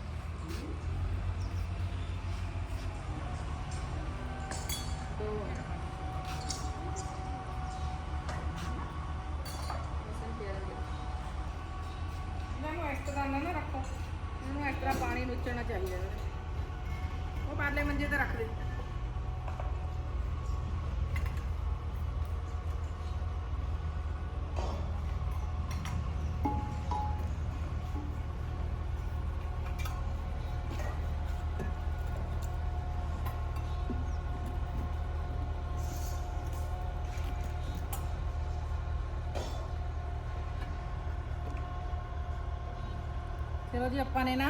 S1: ਚਲੋ ਜੀ, ਆਪਾਂ ਨੇ ਨਾ,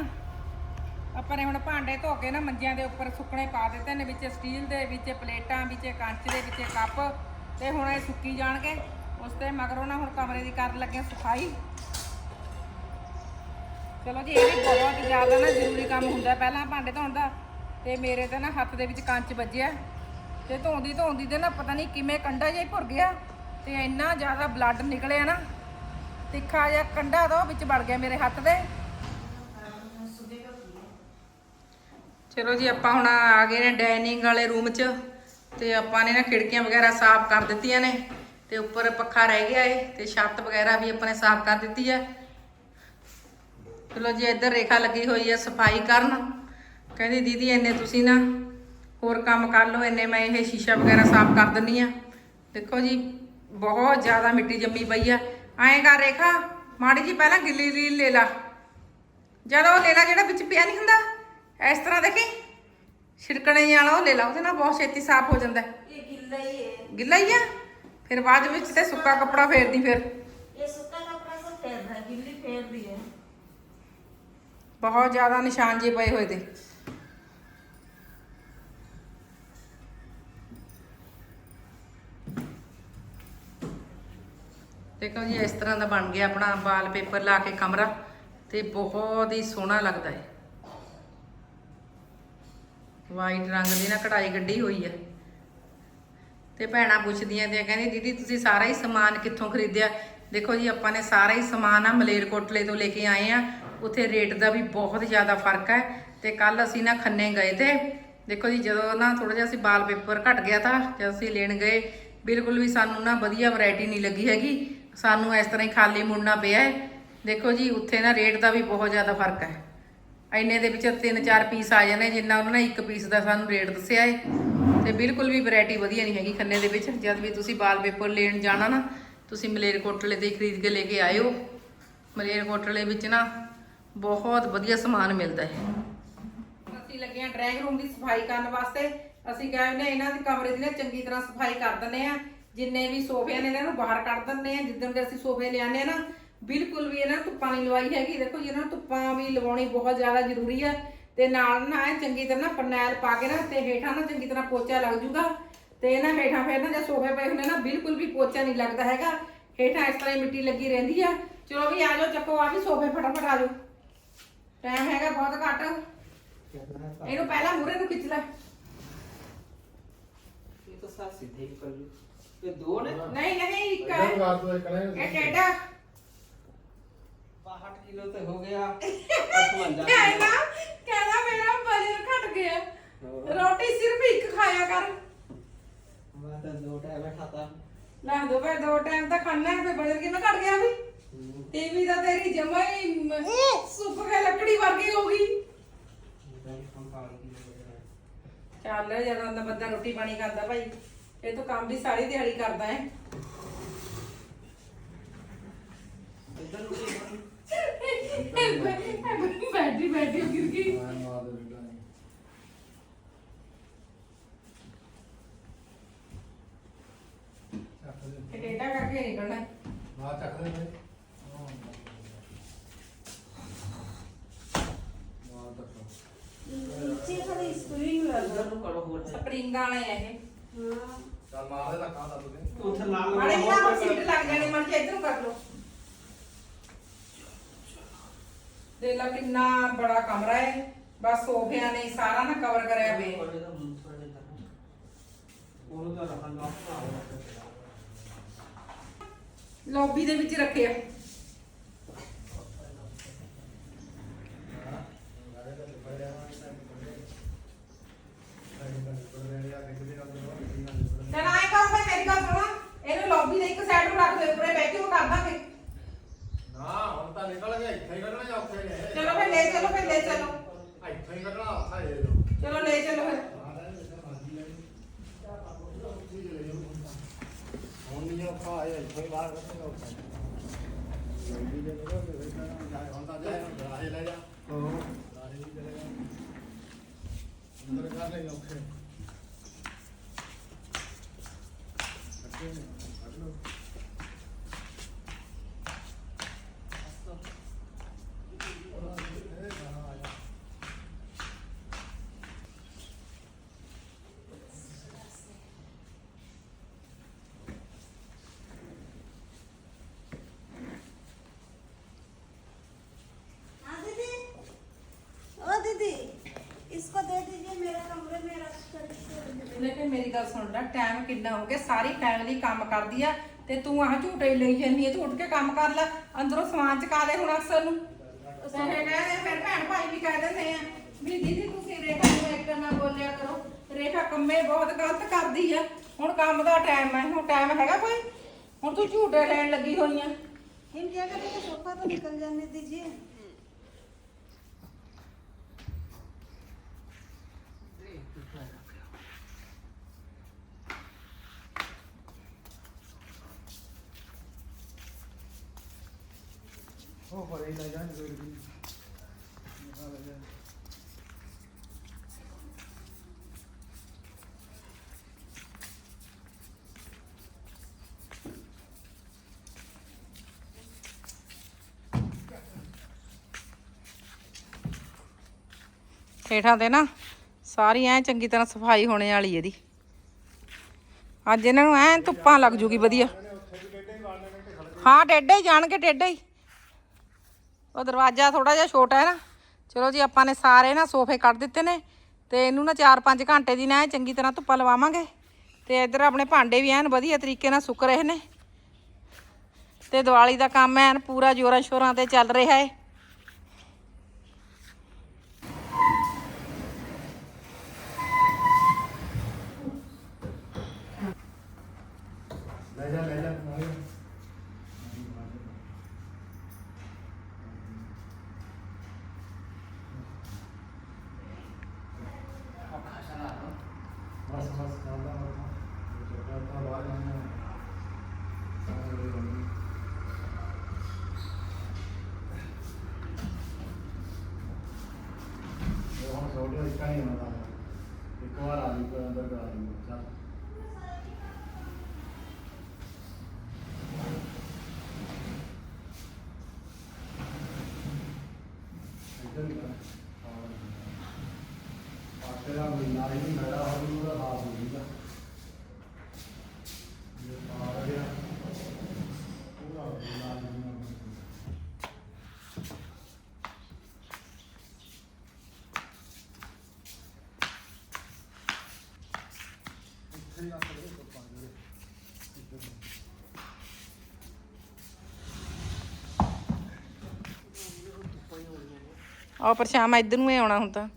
S1: ਆਪਾਂ ਨੇ ਹੁਣ ਭਾਂਡੇ ਧੋ ਕੇ ਨਾ ਮੰਜਿਆਂ ਦੇ ਉੱਪਰ ਸੁੱਕਣੇ ਪਾ ਦਿੱਤੇ ਨੇ, ਵਿੱਚ ਸਟੀਲ ਦੇ, ਵਿੱਚ ਪਲੇਟਾਂ, ਵਿੱਚ ਕੰਚ ਦੇ, ਵਿੱਚ ਕੱਪ ਤੇ ਹੁਣ ਇਹ ਸੁੱਕੀ ਜਾਣਗੇ। ਉਸ ਤੇ ਮਗਰੋਂ ਨਾ ਹੁਣ ਕਮਰੇ ਦੀ ਕਰਨ ਲੱਗੇ ਸਫ਼ਾਈ। ਚਲੋ ਜੀ, ਇਹ ਵੀ ਬਹੁਤ ਜ਼ਿਆਦਾ ਨਾ ਜ਼ਰੂਰੀ ਕੰਮ ਹੁੰਦਾ ਪਹਿਲਾਂ ਭਾਂਡੇ ਧੋਣ ਦਾ ਤੇ ਮੇਰੇ ਤਾਂ ਨਾ ਹੱਥ ਦੇ ਵਿੱਚ ਕੰਚ ਵੱਜਿਆ। ਤੇ ਧੋਂਦੀ ਧੋਂਦੀ ਤੇ ਨਾ ਪਤਾ ਨਹੀਂ ਕਿਵੇਂ ਕੰਡਾ ਜਿਹਾ ਹੀ ਭੁਰ ਗਿਆ ਤੇ ਇੰਨਾ ਜ਼ਿਆਦਾ ਬਲੱਡ ਨਿਕਲਿਆ ਨਾ। ਤਿੱਖਾ ਜਿਹਾ ਕੰਡਾ ਦਾ ਵਿੱਚ ਵੜ ਗਿਆ ਮੇਰੇ ਹੱਥ ਦੇ। ਚਲੋ ਜੀ, ਆਪਾਂ ਹੁਣ ਆ ਗਏ ਨੇ ਡਾਈਨਿੰਗ ਵਾਲੇ ਰੂਮ 'ਚ ਤੇ ਆਪਾਂ ਨੇ ਨਾ ਖਿੜਕੀਆਂ ਵਗੈਰਾ ਸਾਫ਼ ਕਰ ਦਿੱਤੀਆਂ ਨੇ ਤੇ ਉੱਪਰ ਪੱਖਾ ਰਹਿ ਗਿਆ ਏ ਤੇ ਛੱਤ ਵਗੈਰਾ ਵੀ ਆਪਾਂ ਨੇ ਸਾਫ਼ ਕਰ ਦਿੱਤੀ ਹੈ ਚਲੋ ਜੀ, ਇੱਧਰ ਰੇਖਾ ਲੱਗੀ ਹੋਈ ਹੈ ਸਫ਼ਾਈ ਕਰਨ। ਕਹਿੰਦੀ, ਦੀਦੀ, ਇੰਨੇ ਤੁਸੀਂ ਨਾ ਹੋਰ ਕੰਮ ਕਰ ਲਓ, ਇੰਨੇ ਮੈਂ ਇਹ ਸ਼ੀਸ਼ਾ ਵਗੈਰਾ ਸਾਫ਼ ਕਰ ਦਿੰਨੀ ਆ। ਦੇਖੋ ਜੀ, ਬਹੁਤ ਜ਼ਿਆਦਾ ਮਿੱਟੀ ਜੰਮੀ ਪਈ ਆ। ਐਂ ਕਰ ਰੇਖਾ, ਮਾੜੀ ਜੀ ਪਹਿਲਾਂ ਗਿੱਲੀ ਲੀਲ ਲੈ ਲਾ। ਜਦੋਂ ਉਹ ਲੈ ਲਾ ਜਿਹੜਾ ਵਿੱਚ ਪਿਆ ਨਹੀਂ ਹੁੰਦਾ। ਇਸ ਤਰ੍ਹਾਂ ਦੇਖੀ ਛਿੜਕਣੇ ਵਾਲਾ ਉਹ ਲੈ ਲਾ ਉਹਦੇ ਨਾਲ ਬਹੁਤ ਛੇਤੀ ਸਾਫ਼ ਹੋ ਜਾਂਦਾ ਹੈ।
S2: ये गिल्ला ही है
S1: ਗਿੱਲਾ ਹੀ ਆ ਫਿਰ ਬਾਅਦ ਵਿੱਚ ਤੇ ਸੁੱਕਾ ਕੱਪੜਾ ਫੇਰਦੀ ਫਿਰ
S2: ये सूखा कपड़ा से फेर रहा है गिल्ली फेर दी है
S1: ਬਹੁਤ ਜ਼ਿਆਦਾ ਨਿਸ਼ਾਨ ਜੇ ਪਏ ਹੋਏ ਤੇ ਦੇਖੋ ਜੀ ਇਸ ਤਰ੍ਹਾਂ ਦਾ ਬਣ ਗਿਆ ਆਪਣਾ ਵਾਲ ਪੇਪਰ ਲਾ ਕੇ ਕਮਰਾ ਤੇ ਬਹੁਤ ਹੀ ਸੋਹਣਾ ਲੱਗਦਾ ਹੈ ਵਾਈਟ ਰੰਗ ਦੀ ਨਾ ਕਢਾਈ ਗੱਡੀ ਹੋਈ ਹੈ ਤੇ ਭੈਣਾਂ ਪੁੱਛਦੀਆਂ ਤੇ ਕਹਿੰਦੀ, ਦੀਦੀ, ਤੁਸੀਂ ਸਾਰਾ ਹੀ ਸਮਾਨ ਕਿੱਥੋਂ ਖਰੀਦਿਆ? ਦੇਖੋ ਜੀ, ਆਪਾਂ ਨੇ ਸਾਰਾ ਹੀ ਸਮਾਨ ਆ ਮਲੇਰਕੋਟਲੇ ਤੋਂ ਲੈ ਕੇ ਆਏ ਆ। ਉੱਥੇ ਰੇਟ ਦਾ ਵੀ ਬਹੁਤ ਜ਼ਿਆਦਾ ਫ਼ਰਕ ਹੈ ਤੇ ਕੱਲ ਅਸੀਂ ਨਾ ਖੰਨੇ ਗਏ ਤੇ, ਦੇਖੋ ਜੀ, ਜਦੋਂ ਨਾ ਥੋੜਾ ਜਿਹਾ ਅਸੀਂ ਵਾਲ ਪੇਪਰ ਘਟ ਗਿਆ ਤਾਂ ਜਦ ਅਸੀਂ ਲੈਣ ਗਏ, ਬਿਲਕੁਲ ਵੀ ਸਾਨੂੰ ਨਾ ਵਧੀਆ ਵੈਰਾਈਟੀ ਨਹੀਂ ਲੱਗੀ ਹੈਗੀ। ਸਾਨੂੰ ਇਸ ਤਰ੍ਹਾਂ ਹੀ ਖਾਲੀ ਮੁੜਨਾ ਪਿਆ ਹੈ। ਦੇਖੋ ਜੀ, ਉੱਥੇ ਨਾ ਰੇਟ ਦਾ ਵੀ ਬਹੁਤ ਜ਼ਿਆਦਾ ਫ਼ਰਕ ਹੈ। ਇੰਨੇ ਦੇ ਵਿੱਚ ਤਿੰਨ ਚਾਰ ਪੀਸ ਆ ਜਾਣੇ ਜਿੰਨਾ ਉਹਨਾਂ ਨੇ ਇੱਕ ਪੀਸ ਦਾ ਸਾਨੂੰ ਰੇਟ ਦੱਸਿਆ ਏ। ਤੇ ਬਿਲਕੁਲ ਵੀ ਵੈਰਾਈਟੀ ਵਧੀਆ ਨਹੀਂ ਹੈਗੀ ਖੰਨੇ ਦੇ ਵਿੱਚ। ਜਦ ਵੀ ਤੁਸੀਂ ਵਾਲ ਪੇਪਰ ਲੈਣ ਜਾਣਾ ਨਾ, ਤੁਸੀਂ ਮਲੇਰਕੋਟਲੇ ਤੇ ਖਰੀਦ ਕੇ ਲੈ ਕੇ ਆਇਓ। ਮਲੇਰਕੋਟਲੇ ਵਿੱਚ ਨਾ ਬਹੁਤ ਵਧੀਆ ਸਮਾਨ ਮਿਲਦਾ ਹੈ। ਅਸੀਂ ਲੱਗੇ ਆ ਡਰਾਇੰਗ ਰੂਮ ਦੀ ਸਫ਼ਾਈ ਕਰਨ ਵਾਸਤੇ। ਅਸੀਂ ਕਹਿੰਦੇ ਨੇ ਇਹਨਾਂ ਦੇ ਕਮਰੇ ਦੀ ਨਾ ਚੰਗੀ ਤਰ੍ਹਾਂ ਸਫ਼ਾਈ ਕਰ ਦਿੰਦੇ ਆ ਜਿੰਨੇ ਵੀ ਸੋਫੇ ਨੇ ਇਹਨਾਂ ਨੂੰ ਬਾਹਰ ਕੱਢ ਦਿੰਦੇ ਆ ਜਿੱਦਣ ਦੇ ਅਸੀਂ ਸੋਫੇ ਲਿਆਨੇ ਆ ਨਾ ਬਿਲਕੁਲ ਵੀ ਇਹਨਾਂ ਨੂੰ ਧੁੱਪਾਂ ਨਹੀਂ ਲਵਾਈ ਹੈਗੀ। ਦੇਖੋ ਜੀ ਇਹਨਾਂ ਨੂੰ ਧੁੱਪਾਂ ਵੀ ਲਵਾਉਣੀ ਬਹੁਤ ਜ਼ਿਆਦਾ ਜ਼ਰੂਰੀ ਹੈ ਤੇ ਨਾਲ ਨਾ ਇਹ ਚੰਗੀ ਤਰ੍ਹਾਂ ਫਰਨੈਲ ਪਾ ਕੇ ਨਾ ਤੇ ਹੇਠਾਂ ਨਾ ਚੰਗੀ ਤਰ੍ਹਾਂ ਪੋਚਾ ਲੱਗ ਜੂਗਾ। ਤੇ ਇਹਨਾਂ ਹੇਠਾਂ ਫਿਰ ਨਾ ਜੇ ਸੋਫੇ ਪਏ ਹੁੰਦੇ ਨਾ ਬਿਲਕੁਲ ਵੀ ਪੋਚਾ ਨਹੀਂ ਲੱਗਦਾ ਹੈਗਾ। ਹੇਠਾਂ ਇਸ ਤਰ੍ਹਾਂ ਹੀ ਮਿੱਟੀ ਲੱਗੀ ਰਹਿੰਦੀ ਆ। ਚਲੋ ਵੀ ਆ ਜਾਓ ਚੱਕੋ ਆ ਵੀ ਸੋਫੇ ਫਟਾਫਟ ਆ ਜਾਓ। ਟਾਈਮ ਹੈਗਾ ਬਹੁਤ ਘੱਟ। ਇਹਨੂੰ ਪਹਿਲਾਂ ਮੂਰੇ ਨੂੰ ਖਿੱਚ ਲੈ।
S3: ਇਹ ਤਾਂ ਸਾਹ ਸਿੱਧੇ ਹੀ ਕਰ ਲੂ ਇਹ ਦੋ ਨੇ?
S1: ਨਹੀਂ ਨਹੀਂ ਇੱਕ ਹੈ ਇਹ ਟੇਡਾ
S3: 62 ਕਿਲੋ ਤੇ ਹੋ ਗਿਆ। 58
S1: ਕਹਿੰਦਾ ਕਹਿੰਦਾ ਮੇਰਾ ਵਜ਼ਨ ਘਟ ਗਿਆ। ਰੋਟੀ ਸਿਰਫ ਇੱਕ ਖਾਇਆ ਕਰ।
S3: ਮੈਂ ਤਾਂ ਦੋ ਟਾਈਮ ਖਾਤਾ
S1: ਲੈ ਦੋ ਭਾਈ ਦੋ ਟਾਈਮ ਤਾਂ ਖਾਣਾ ਹੈ ਫਿਰ ਵਜ਼ਨ ਕਿਵੇਂ ਘਟ ਗਿਆ ਵੀ? ਟੀਵੀ ਦਾ ਤੇਰੀ ਜਮਾ ਹੀ ਸੁੱਕ ਕੇ ਲੱਕੜੀ ਵਰਗੀ ਹੋ ਗਈ। ਚੱਲ ਜਦੋਂ ਦਾ ਬੰਦਾ ਰੋਟੀ ਪਾਣੀ ਖਾਂਦਾ ਭਾਈ ਇਹ ਤਾਂ ਕੰਮ ਵੀ ਸਾਰੀ ਦਿਹਾੜੀ ਕਰਦਾ ਹੈ।
S3: ਇੱਧਰ ਨੂੰ ਕੀ ਕਰਨਾ?
S1: ਬੈਠੀ ਬੈਠੀ ਗਿਰ ਕਿੰਨਾ ਬੜਾ ਕਮਰਾ ਹੈ ਬਸ ਸੋਫਿਆਂ ਨੇ ਸਾਰਾ ਨਾ ਕਵਰ ਕਰਿਆ ਪਿਆ
S3: ਉਹਦੇ
S1: ਲੌਬੀ ਦੇ ਵਿੱਚ ਰੱਖਿਆ 那个要配 ਟਾਈਮ ਕਿੰਨਾ ਹੋ ਗਿਆ ਸਾਰੀ ਫੈਮਿਲੀ ਕੰਮ ਕਰਦੀ ਆ ਤੇ ਤੂੰ ਆਹ ਝੂਟੇ ਹੀ ਲਈ ਜਾਂਦੀ ਹੈ ਤੂੰ ਉੱਠ ਕੇ ਕੰਮ ਕਰ ਲੈ ਅੰਦਰੋਂ ਸਮਾਨ ਚਕਾ ਦੇ ਹੁਣ ਅਕਸਰ ਨੂੰ ਤੇ ਇਹ ਕਹਿੰਦੇ ਫਿਰ ਭੈਣ ਭਾਈ ਵੀ ਕਹਿ ਦਿੰਦੇ ਆ ਵੀ ਦੀਦੀ ਤੁਸੀਂ ਰੇਖਾ ਨੂੰ ਇੱਕ ਨਾ ਬੋਲਿਆ ਕਰੋ ਰੇਖਾ ਕੰਮੇ ਬਹੁਤ ਗਲਤ ਕਰਦੀ ਆ ਹੁਣ ਕੰਮ ਦਾ ਟਾਈਮ ਹੈ ਹੁਣ ਟਾਈਮ ਹੈਗਾ ਕੋਈ ਹੁਣ ਤੂੰ ਝੂਟੇ ਲੈਣ ਲੱਗੀ ਹੋਈ ਆ
S2: इन क्या करेंगे सोफा तो निकल जाने दीजिए
S3: ਉਹ ਫੜੇ ਲੈ ਜਾਂ ਜੋੜ ਦੀ
S1: ਹੇਠਾਂ ਤੇ ਨਾ, ਸਾਰੀ ਐ ਚੰਗੀ ਤਰ੍ਹਾਂ ਸਫ਼ਾਈ ਹੋਣੇ ਵਾਲੀ ਇਹਦੀ। ਅੱਜ ਇਹਨਾਂ ਨੂੰ ਐ ਧੁੱਪਾਂ ਲੱਗ ਜੂਗੀ ਵਧੀਆ। ਹਾਂ ਟੇਡੇ ਹੀ ਜਾਣਗੇ ਟੇਡੇ ਹੀ। ਉਹ ਦਰਵਾਜ਼ਾ ਥੋੜਾ ਜਿਹਾ ਛੋਟਾ ਹੈ ਨਾ। ਚਲੋ ਜੀ, ਆਪਾਂ ਨੇ ਸਾਰੇ ਨਾ ਸੋਫੇ ਕੱਢ ਦਿੱਤੇ ਨੇ ਤੇ ਇਹਨੂੰ ਨਾ 4-5 ਘੰਟੇ ਦੀ ਨਾ ਚੰਗੀ ਤਰ੍ਹਾਂ ਧੁੱਪਾ ਲਵਾਵਾਂਗੇ। ਤੇ ਇੱਧਰ ਆਪਣੇ ਭਾਂਡੇ ਵੀ ਐਨ ਵਧੀਆ ਤਰੀਕੇ ਨਾਲ ਸੁੱਕ ਰਹੇ ਨੇ। ਤੇ ਦੀਵਾਲੀ ਦਾ ਕੰਮ ਐਨ ਪੂਰਾ ਜੋਰਾਂ ਸ਼ੋਰਾਂ ਤੇ ਚੱਲ ਰਿਹਾ ਹੈ।
S3: ਲੈ ਜਾ ਲੈ ਜਾ ਨਾਲੇ ਬਸ ਬਸ ਖਾਂਦਾ ਮੈਂ ਤਾਂ ਬਾਹਰ ਜਾਣਾ ਇਹ ਹੁਣ ਸੋਡਿਆ ਇੱਕ ਨਹੀਂ ਹੁੰਦਾ ਇੱਕ ਵਾਰ ਆ ਜੀ ਕੋਈ ਅੰਦਰ ਕਰਾ ਦੀ ਚੱਲ ਇੱਧਰ ਹੀ ਕਰ ਆਟੇ ਦਾ ਮਹੀਨਾ ਹੀ ਨਹੀਂ ਮੇਰਾ ਹੌਲੀ ਉਹਦਾ ਹਾਲ ਹੋ ਜੂਗਾ ਇਹ ਆ ਗਿਆ ਪੂਰਾ ਮਹੀਨਾ ਹੀ ਨਹੀਂ ਇੱਥੇ ਹੀ ਰੱਖ ਦੇ ਉੱਪਰ ਪਾਣੀ ਦੇ ਇੱਧਰ
S1: ਆਹ ਪਰਛਾਵਾਂ ਇੱਧਰ ਨੂੰ ਹੀ ਆਉਣਾ ਹੁੰਦਾ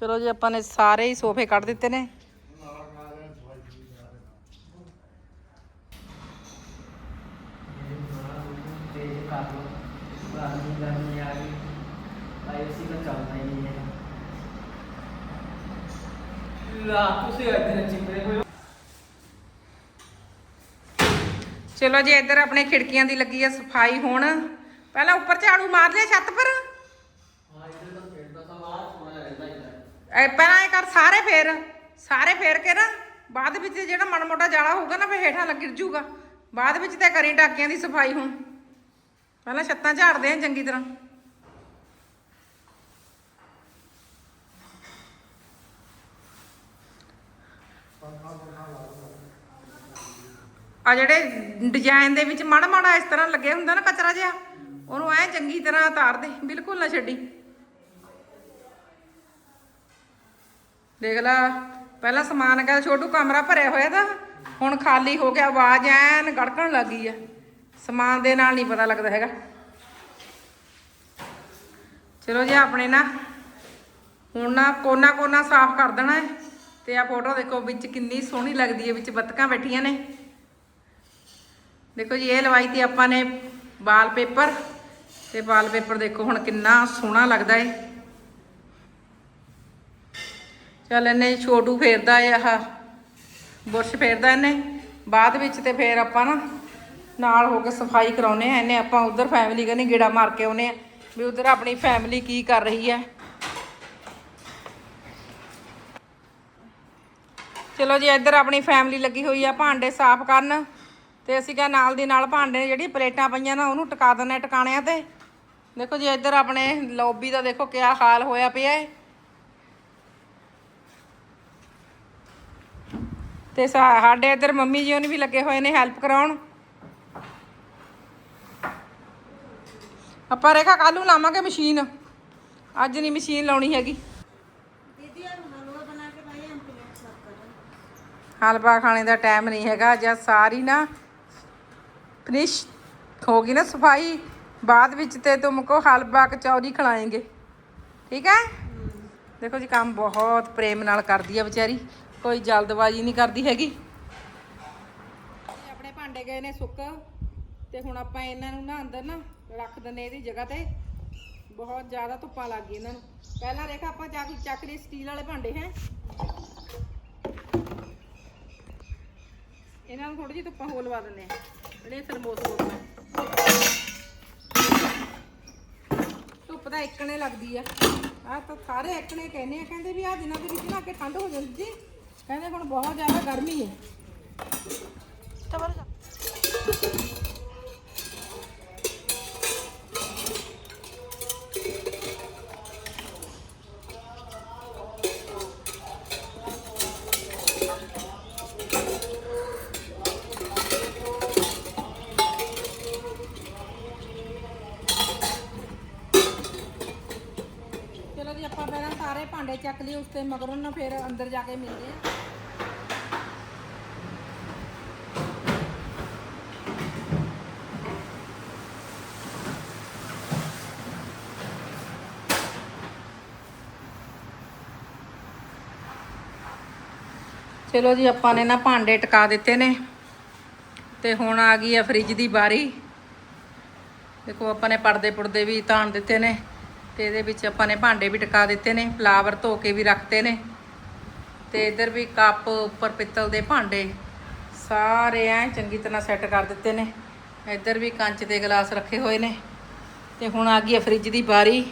S1: ਚਲੋ ਜੀ, ਆਪਾਂ ਨੇ ਸਾਰੇ ਹੀ ਸੋਫੇ ਕੱਢ ਦਿੱਤੇ ਨੇ। ਚਲੋ ਜੀ, ਇੱਧਰ ਆਪਣੇ ਖਿੜਕੀਆਂ ਦੀ ਲੱਗੀ ਆ ਸਫ਼ਾਈ ਹੁਣ। ਪਹਿਲਾਂ ਉੱਪਰ ਝਾੜੂ ਮਾਰ ਲਿਆ ਛੱਤ ਪਰ।
S4: ही
S1: ਪਹਿਲਾਂ ਇਹ ਕਰ ਸਾਰੇ ਫੇਰ ਸਾਰੇ ਫੇਰ ਕੇ ਨਾ, ਬਾਅਦ ਵਿੱਚ ਜਿਹੜਾ ਮਨ ਮੋਟਾ ਜਾਲਾ ਹੋਊਗਾ ਨਾ, ਫੇਰ ਹੇਠਾਂ ਲੱਗ ਗਿਰ ਜੂਗਾ। ਬਾਅਦ ਵਿੱਚ ਤੇ ਕਰੀ ਟਾਕਿਆਂ ਦੀ ਸਫ਼ਾਈ ਹੁਣ। ਪਹਿਲਾਂ ਛੱਤਾਂ ਝਾੜਦੇ ਆ ਚੰਗੀ ਤਰ੍ਹਾਂ। ਆ ਜਿਹੜੇ ਡਿਜ਼ਾਈਨ ਦੇ ਵਿੱਚ ਮਾੜਾ ਮਾੜਾ ਇਸ ਤਰ੍ਹਾਂ ਲੱਗਿਆ ਹੁੰਦਾ ਨਾ ਕਚਰਾ ਜਿਹਾ, ਉਹਨੂੰ ਐ ਚੰਗੀ ਤਰ੍ਹਾਂ ਉਤਾਰ ਦੇ, ਬਿਲਕੁਲ ਨਾ ਛੱਡੀ। ਦੇਖ ਲਾ, ਪਹਿਲਾਂ ਸਮਾਨ ਕਾ ਛੋਟੂ ਕਮਰਾ ਭਰਿਆ ਹੋਇਆ ਤਾਂ ਹੁਣ ਖਾਲੀ ਹੋ ਗਿਆ, ਆਵਾਜ਼ ਐਨ ਗੜਕਣ ਲੱਗੀ ਆ। ਸਮਾਨ ਦੇ ਨਾਲ ਨਹੀਂ ਪਤਾ ਲੱਗਦਾ ਹੈਗਾ। ਚਲੋ ਜੀ, ਆਪਣੇ ਨਾ ਹੁਣ ਨਾ ਕੋਨਾ ਕੋਨਾ ਸਾਫ਼ ਕਰ ਦੇਣਾ ਹੈ ਤੇ ਆ ਫੋਟੋ ਦੇਖੋ, ਵਿੱਚ ਕਿੰਨੀ ਸੋਹਣੀ ਲੱਗਦੀ ਹੈ, ਵਿੱਚ ਬੱਤਕਾਂ ਬੈਠੀਆਂ ਨੇ। ਦੇਖੋ ਜੀ, ਇਹ ਲਵਾਈ ਤੀ ਆਪਾਂ ਨੇ ਵਾਲਪੇਪਰ ਤੇ ਵਾਲਪੇਪਰ ਦੇਖੋ ਹੁਣ ਕਿੰਨਾ ਸੋਹਣਾ ਲੱਗਦਾ ਏ। ਚੱਲ ਇਹਨੇ ਛੋਟੂ ਫੇਰਦਾ ਏ ਆਹ ਬੁਰਸ਼ ਫੇਰਦਾ ਇਹਨੇ। ਬਾਅਦ ਵਿੱਚ ਤੇ ਫੇਰ ਆਪਾਂ ਨਾ ਨਾਲ ਹੋ ਕੇ ਸਫ਼ਾਈ ਕਰਾਉਨੇ ਆ ਇਹਨੇ। ਆਪਾਂ ਉਧਰ ਫੈਮਿਲੀ ਕਨੀ ਗੇੜਾ ਮਾਰ ਕੇ ਆਉਨੇ ਆ ਵੀ ਉਧਰ ਆਪਣੀ ਫੈਮਿਲੀ ਕੀ ਕਰ ਰਹੀ ਹੈ। ਚਲੋ ਜੀ, ਇੱਧਰ ਆਪਣੀ ਫੈਮਿਲੀ ਲੱਗੀ ਹੋਈ ਆ, ਭਾਂਡੇ ਸਾਫ਼ ਕਰਨ। ਤੇ ਅਸੀਂ ਕਿਹਾ ਨਾਲ ਦੀ ਨਾਲ ਭਾਂਡੇ ਜਿਹੜੀ ਪਲੇਟਾਂ ਪਈਆਂ ਨਾ ਉਹਨੂੰ ਟਿਕਾ ਦਿੰਦੇ ਟਿਕਾਣਿਆਂ ਤੇ। ਦੇਖੋ ਜੀ, ਇੱਧਰ ਆਪਣੇ ਲੌਬੀ ਦਾ ਦੇਖੋ ਕਿਆ ਹਾਲ ਹੋਇਆ ਪਿਆ ਹੈ। ਤੇ ਸਾਡੇ ਇੱਧਰ ਮੰਮੀ ਜੀ ਉਹਨੇ ਵੀ ਲੱਗੇ ਹੋਏ ਨੇ ਹੈਲਪ ਕਰਾਉਣ। ਆਪਾਂ ਰੇਖਾ ਕੱਲ ਨੂੰ ਲਾਵਾਂਗੇ ਮਸ਼ੀਨ। ਅੱਜ ਨਹੀਂ ਮਸ਼ੀਨ ਲਾਉਣੀ ਹੈਗੀ। ਹਲਵਾ ਖਾਣੇ ਦਾ ਟਾਈਮ ਨਹੀਂ ਹੈਗਾ ਜਾਂ ਸਾਰੀ ਨਾ ਫਿਨਿਸ਼ ਹੋ ਗਈ ਨਾ ਸਫ਼ਾਈ। ਬਾਅਦ ਵਿੱਚ ਤੇ ਤੁਮ ਕੋ ਹਲਵਾ ਕਚੌਰੀ ਖਲਾਏਗੇ। ਠੀਕ ਹੈ। ਦੇਖੋ ਜੀ ਕੰਮ ਬਹੁਤ ਪ੍ਰੇਮ ਨਾਲ ਕਰਦੀ ਆ ਵਿਚਾਰੀ। ਕੋਈ ਜਲਦਬਾਜ਼ੀ ਨਹੀਂ ਕਰਦੀ ਹੈਗੀ। ਆਪਣੇ ਭਾਂਡੇ ਗਏ ਨੇ ਸੁੱਕ ਤੇ ਹੁਣ ਆਪਾਂ ਇਹਨਾਂ ਨੂੰ ਨਾ ਅੰਦਰ ਨਾ ਰੱਖ ਦਿੰਨੇ ਇਹਦੀ ਜਗ੍ਹਾ ਤੇ। ਬਹੁਤ ਜ਼ਿਆਦਾ ਧੁੱਪਾਂ ਲੱਗ ਗਈ ਇਹਨਾਂ ਨੂੰ। ਪਹਿਲਾਂ ਰੇਖਾ ਆਪਾਂ ਜਾ ਚੱਕ ਲਈ ਸਟੀਲ ਵਾਲੇ ਭਾਂਡੇ, ਹੈ। ਇਹਨਾਂ ਨੂੰ ਥੋੜੀ ਜਿਹੀ ਧੁੱਪਾਂ ਹੋਰ ਲਵਾ ਦਿੰਨੇ ਆ ਜਿਹੜੇ ਥਰਮੋਸ ਬੋਤਲਾਂ ਧੁੱਪ ਤਾਂ ਇੱਕਣੇ ਲੱਗਦੀ ਆ। ਆ ਤਾਂ ਸਾਰੇ ਇੱਕਣੇ ਕਹਿੰਦੇ ਆ, ਕਹਿੰਦੇ ਵੀ ਆ ਦਿਨਾਂ ਦੇ ਵਿੱਚ ਨਾ ਕੇ ਠੰਡ ਹੋ ਜਾਂਦੀ ਜੀ ਕਹਿੰਦੇ ਹੁਣ ਬਹੁਤ ਜ਼ਿਆਦਾ ਗਰਮੀ ਹੈ। ਚਲੋ ਜੀ ਆਪਾਂ ਪਹਿਲਾਂ ਸਾਰੇ ਭਾਂਡੇ ਚੱਕ ਲਈ ਉਸ ਤੇ ਮਗਰੋਂ ਨਾ ਫਿਰ ਅੰਦਰ ਜਾ ਕੇ ਮਿਲਦੇ ਆ ਚਲੋ ਜੀ, ਆਪਾਂ ਨੇ ਨਾ ਭਾਂਡੇ ਟਿਕਾ ਦਿੱਤੇ ਨੇ ਤੇ ਹੁਣ ਆ ਗਈ ਆ ਫ੍ਰਿਜ ਦੀ ਵਾਰੀ ਦੇਖੋ, ਆਪਾਂ ਨੇ ਪਰਦੇ ਪੁਰਦੇ ਵੀ ਤਾਣ ਦਿੱਤੇ ਨੇ ਤੇ ਇਹਦੇ ਵਿੱਚ ਆਪਾਂ ਨੇ ਭਾਂਡੇ ਵੀ ਟਿਕਾ ਦਿੱਤੇ ਨੇ, ਫਲਾਵਰ ਧੋ ਕੇ ਵੀ ਰੱਖਤੇ ਨੇ ਤੇ ਇਧਰ ਵੀ ਕੱਪ ਉੱਪਰ ਪਿੱਤਲ ਦੇ ਭਾਂਡੇ ਸਾਰੇ ਐ ਚੰਗੀ ਤਰ੍ਹਾਂ ਸੈੱਟ ਕਰ ਦਿੱਤੇ ਨੇ। ਇੱਧਰ ਵੀ ਕੰਚ ਦੇ ਗਲਾਸ ਰੱਖੇ ਹੋਏ ਨੇ ਤੇ ਹੁਣ ਆ ਗਈ ਹੈ ਫ੍ਰਿਜ ਦੀ ਬਾਰੀ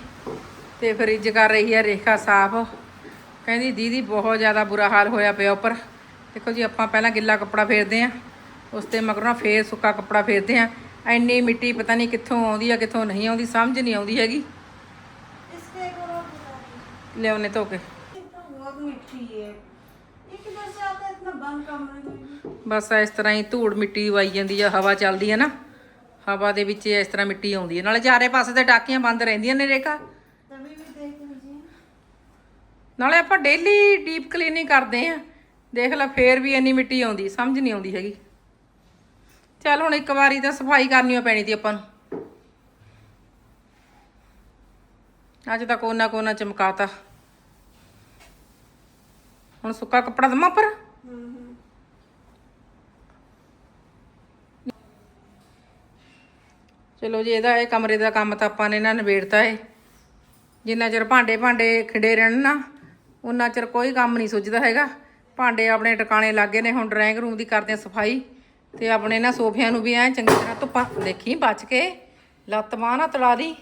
S1: ਤੇ ਫ੍ਰਿਜ ਕਰ ਰਹੀ ਹੈ ਰੇਖਾ ਸਾਫ਼। ਕਹਿੰਦੀ, ਦੀਦੀ, ਬਹੁਤ ਜ਼ਿਆਦਾ ਬੁਰਾ ਹਾਲ ਹੋਇਆ ਪਿਆ ਉੱਪਰ। ਦੇਖੋ ਜੀ ਆਪਾਂ ਪਹਿਲਾਂ ਗਿੱਲਾ ਕੱਪੜਾ ਫੇਰਦੇ ਆ ਉਸ ਤੇ ਮਗਰੋਂ ਨਾ ਫੇਰ ਸੁੱਕਾ ਕੱਪੜਾ ਫੇਰਦੇ ਆ ਐਨੀ ਮਿੱਟੀ ਪਤਾ ਨਹੀਂ ਕਿੱਥੋਂ ਆਉਂਦੀ ਆ ਕਿੱਥੋਂ ਨਹੀਂ ਆਉਂਦੀ ਸਮਝ ਨਹੀਂ ਆਉਂਦੀ ਹੈਗੀ। ਲਿਆਉਨੇ ਧੋ ਕੇ। ਬਸ ਇਸ ਤਰ੍ਹਾਂ ਹੀ ਧੂੜ ਮਿੱਟੀ ਵਾਈ ਜਾਂਦੀ ਆ ਹਵਾ ਚੱਲਦੀ ਆ ਨਾ। ਹਵਾ ਦੇ ਵਿੱਚ ਇਸ ਤਰ੍ਹਾਂ ਮਿੱਟੀ ਆਉਂਦੀ ਹੈ ਨਾਲੇ ਚਾਰੇ ਪਾਸੇ ਤੇ ਟਾਕੀਆਂ ਬੰਦ ਰਹਿੰਦੀਆਂ ਨੇ
S2: ਰੇਕਾ
S1: ਨਾਲੇ ਆਪਾਂ ਡੇਲੀ ਡੀਪ ਕਲੀਨਿੰਗ ਕਰਦੇ ਆਂ ਦੇਖ ਲੈ, ਫੇਰ ਵੀ ਇੰਨੀ ਮਿੱਟੀ ਆਉਂਦੀ, ਸਮਝ ਨਹੀਂ ਆਉਂਦੀ ਹੈਗੀ। ਚੱਲ ਹੁਣ ਇੱਕ ਵਾਰੀ ਤਾਂ ਸਫ਼ਾਈ ਕਰਨੀ ਓ ਪੈਣੀ ਤੀ ਆਪਾਂ ਨੂੰ। ਅੱਜ ਤਾਂ ਕੋਨਾ ਕੋਨਾ ਚਮਕਾਤਾ। ਹੁਣ ਸੁੱਕਾ ਕੱਪੜਾ ਦਮਾ ਉੱਪਰ? ਚਲੋ ਜੀ, ਇਹਦਾ ਇਹ ਕਮਰੇ ਦਾ ਕੰਮ ਤਾਂ ਆਪਾਂ ਨੇ ਨਾ ਨਿਬੇੜਤਾ ਏ। ਜਿੰਨਾ ਚਿਰ ਭਾਂਡੇ ਭਾਂਡੇ ਖਿੜੇ ਰਹਿਣ ਨਾ, ਉਹਨਾਂ ਚਿਰ ਕੋਈ ਕੰਮ ਨਹੀਂ ਸੁੱਝਦਾ ਹੈਗਾ। ਭਾਂਡੇ ਆਪਣੇ ਟਿਕਾਣੇ ਲੱਗੇ ਨੇ ਹੁਣ ਡਰਾਇੰਗ ਰੂਮ ਦੀ ਕਰਦੇ ਆ ਸਫ਼ਾਈ। ਤੇ ਆਪਣੇ ਨਾ ਸੋਫਿਆਂ ਨੂੰ ਵੀ ਐ ਚੰਗੀ ਤਰ੍ਹਾਂ ਧੁੱਪਾ ਦੇਖੀ ਬਚ ਕੇ। ਲੱਤ ਮਾਂ ਨਾ ਤੜਾ ਦੀ।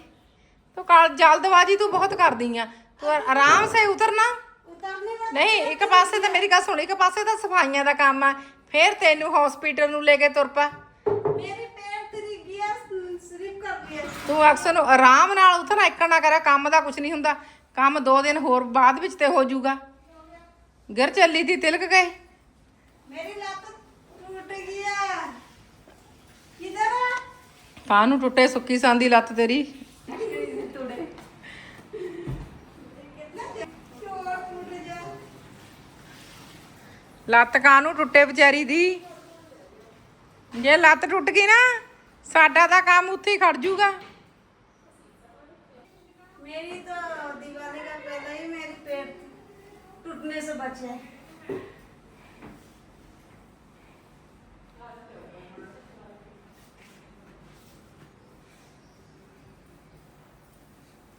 S1: ਤੂੰ ਕਾਲ ਜਲਦਬਾਜੀ ਤੂੰ ਬਹੁਤ ਕਰਦੀ ਆ। ਤੂੰ ਆਰਾਮ ਸੇ ਉਤਰਨਾ। ਨਹੀਂ ਇੱਕ ਪਾਸੇ ਤਾਂ ਮੇਰੀ ਗੱਲ ਸੁਣ ਇੱਕ ਪਾਸੇ ਤਾਂ ਸਫਾਈਆਂ ਦਾ ਕੰਮ ਆ। ਫੇਰ ਤੈਨੂੰ ਹਸਪੀਟਲ ਨੂੰ ਲੈ ਕੇ ਤੁਰ ਪਾ। ਤੂੰ ਅਕਸਰ ਆਰਾਮ ਨਾਲ ਉਤਰਨਾ ਇੱਕ ਨਾ ਕਰਿਆ ਕੰਮ ਦਾ ਕੁਝ ਨਹੀਂ ਹੁੰਦਾ। ਕੰਮ ਦੋ ਦਿਨ ਹੋਰ ਬਾਅਦ ਵਿੱਚ ਤੇ ਹੋ ਜਾਊਗਾ। ਗਿਰ ਚੱਲੀ ਦੀ ਤਿਲਕ ਗਏ
S2: मेरी लात टूट गया किधर है
S1: ਤਾਂ ਨੂੰ ਟੁੱਟੇ ਸੁੱਕੀ ਸੰਦੀ ਲੱਤ ਤੇਰੀ
S2: क्यों टूट जा
S1: ਲੱਤ ਕਾਹਨੂੰ ਟੁੱਟੇ ਵਿਚਾਰੀ ਦੀ ਜੇ ਲੱਤ ਟੁੱਟ ਗਈ ਨਾ ਸਾਡਾ ਤਾਂ ਕੰਮ ਉੱਥੇ ਹੀ ਖੜ ਜਾਊਗਾ
S2: मेरी तो दिवाली का पहले ही मेरी पेट टूटने से बचा है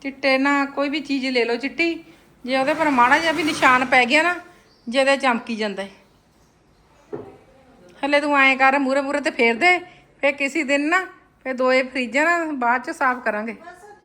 S1: ਚਿੱਟੇ ਨਾ ਕੋਈ ਵੀ ਚੀਜ਼ ਲੈ ਲਓ ਚਿੱਟੀ ਜੇ ਉਹਦੇ ਪਰ ਮਾੜਾ ਜਿਹਾ ਵੀ ਨਿਸ਼ਾਨ ਪੈ ਗਿਆ ਨਾ ਜਿਹਦੇ ਚਮਕੀ ਜਾਂਦਾ ਹੈ ਹਲੇ ਤੂੰ ਐਂ ਕਰ ਮੂਰੇ ਮੂਰੇ ਤੇ ਫੇਰ ਦੇ ਫੇਰ ਕਿਸੇ ਦਿਨ ਨਾ ਫੇਰ ਦੋਏ ਫਰੀਜ਼ਾਂ ਨਾ ਬਾਅਦ ਚ ਸਾਫ਼ ਕਰਾਂਗੇ
S2: बस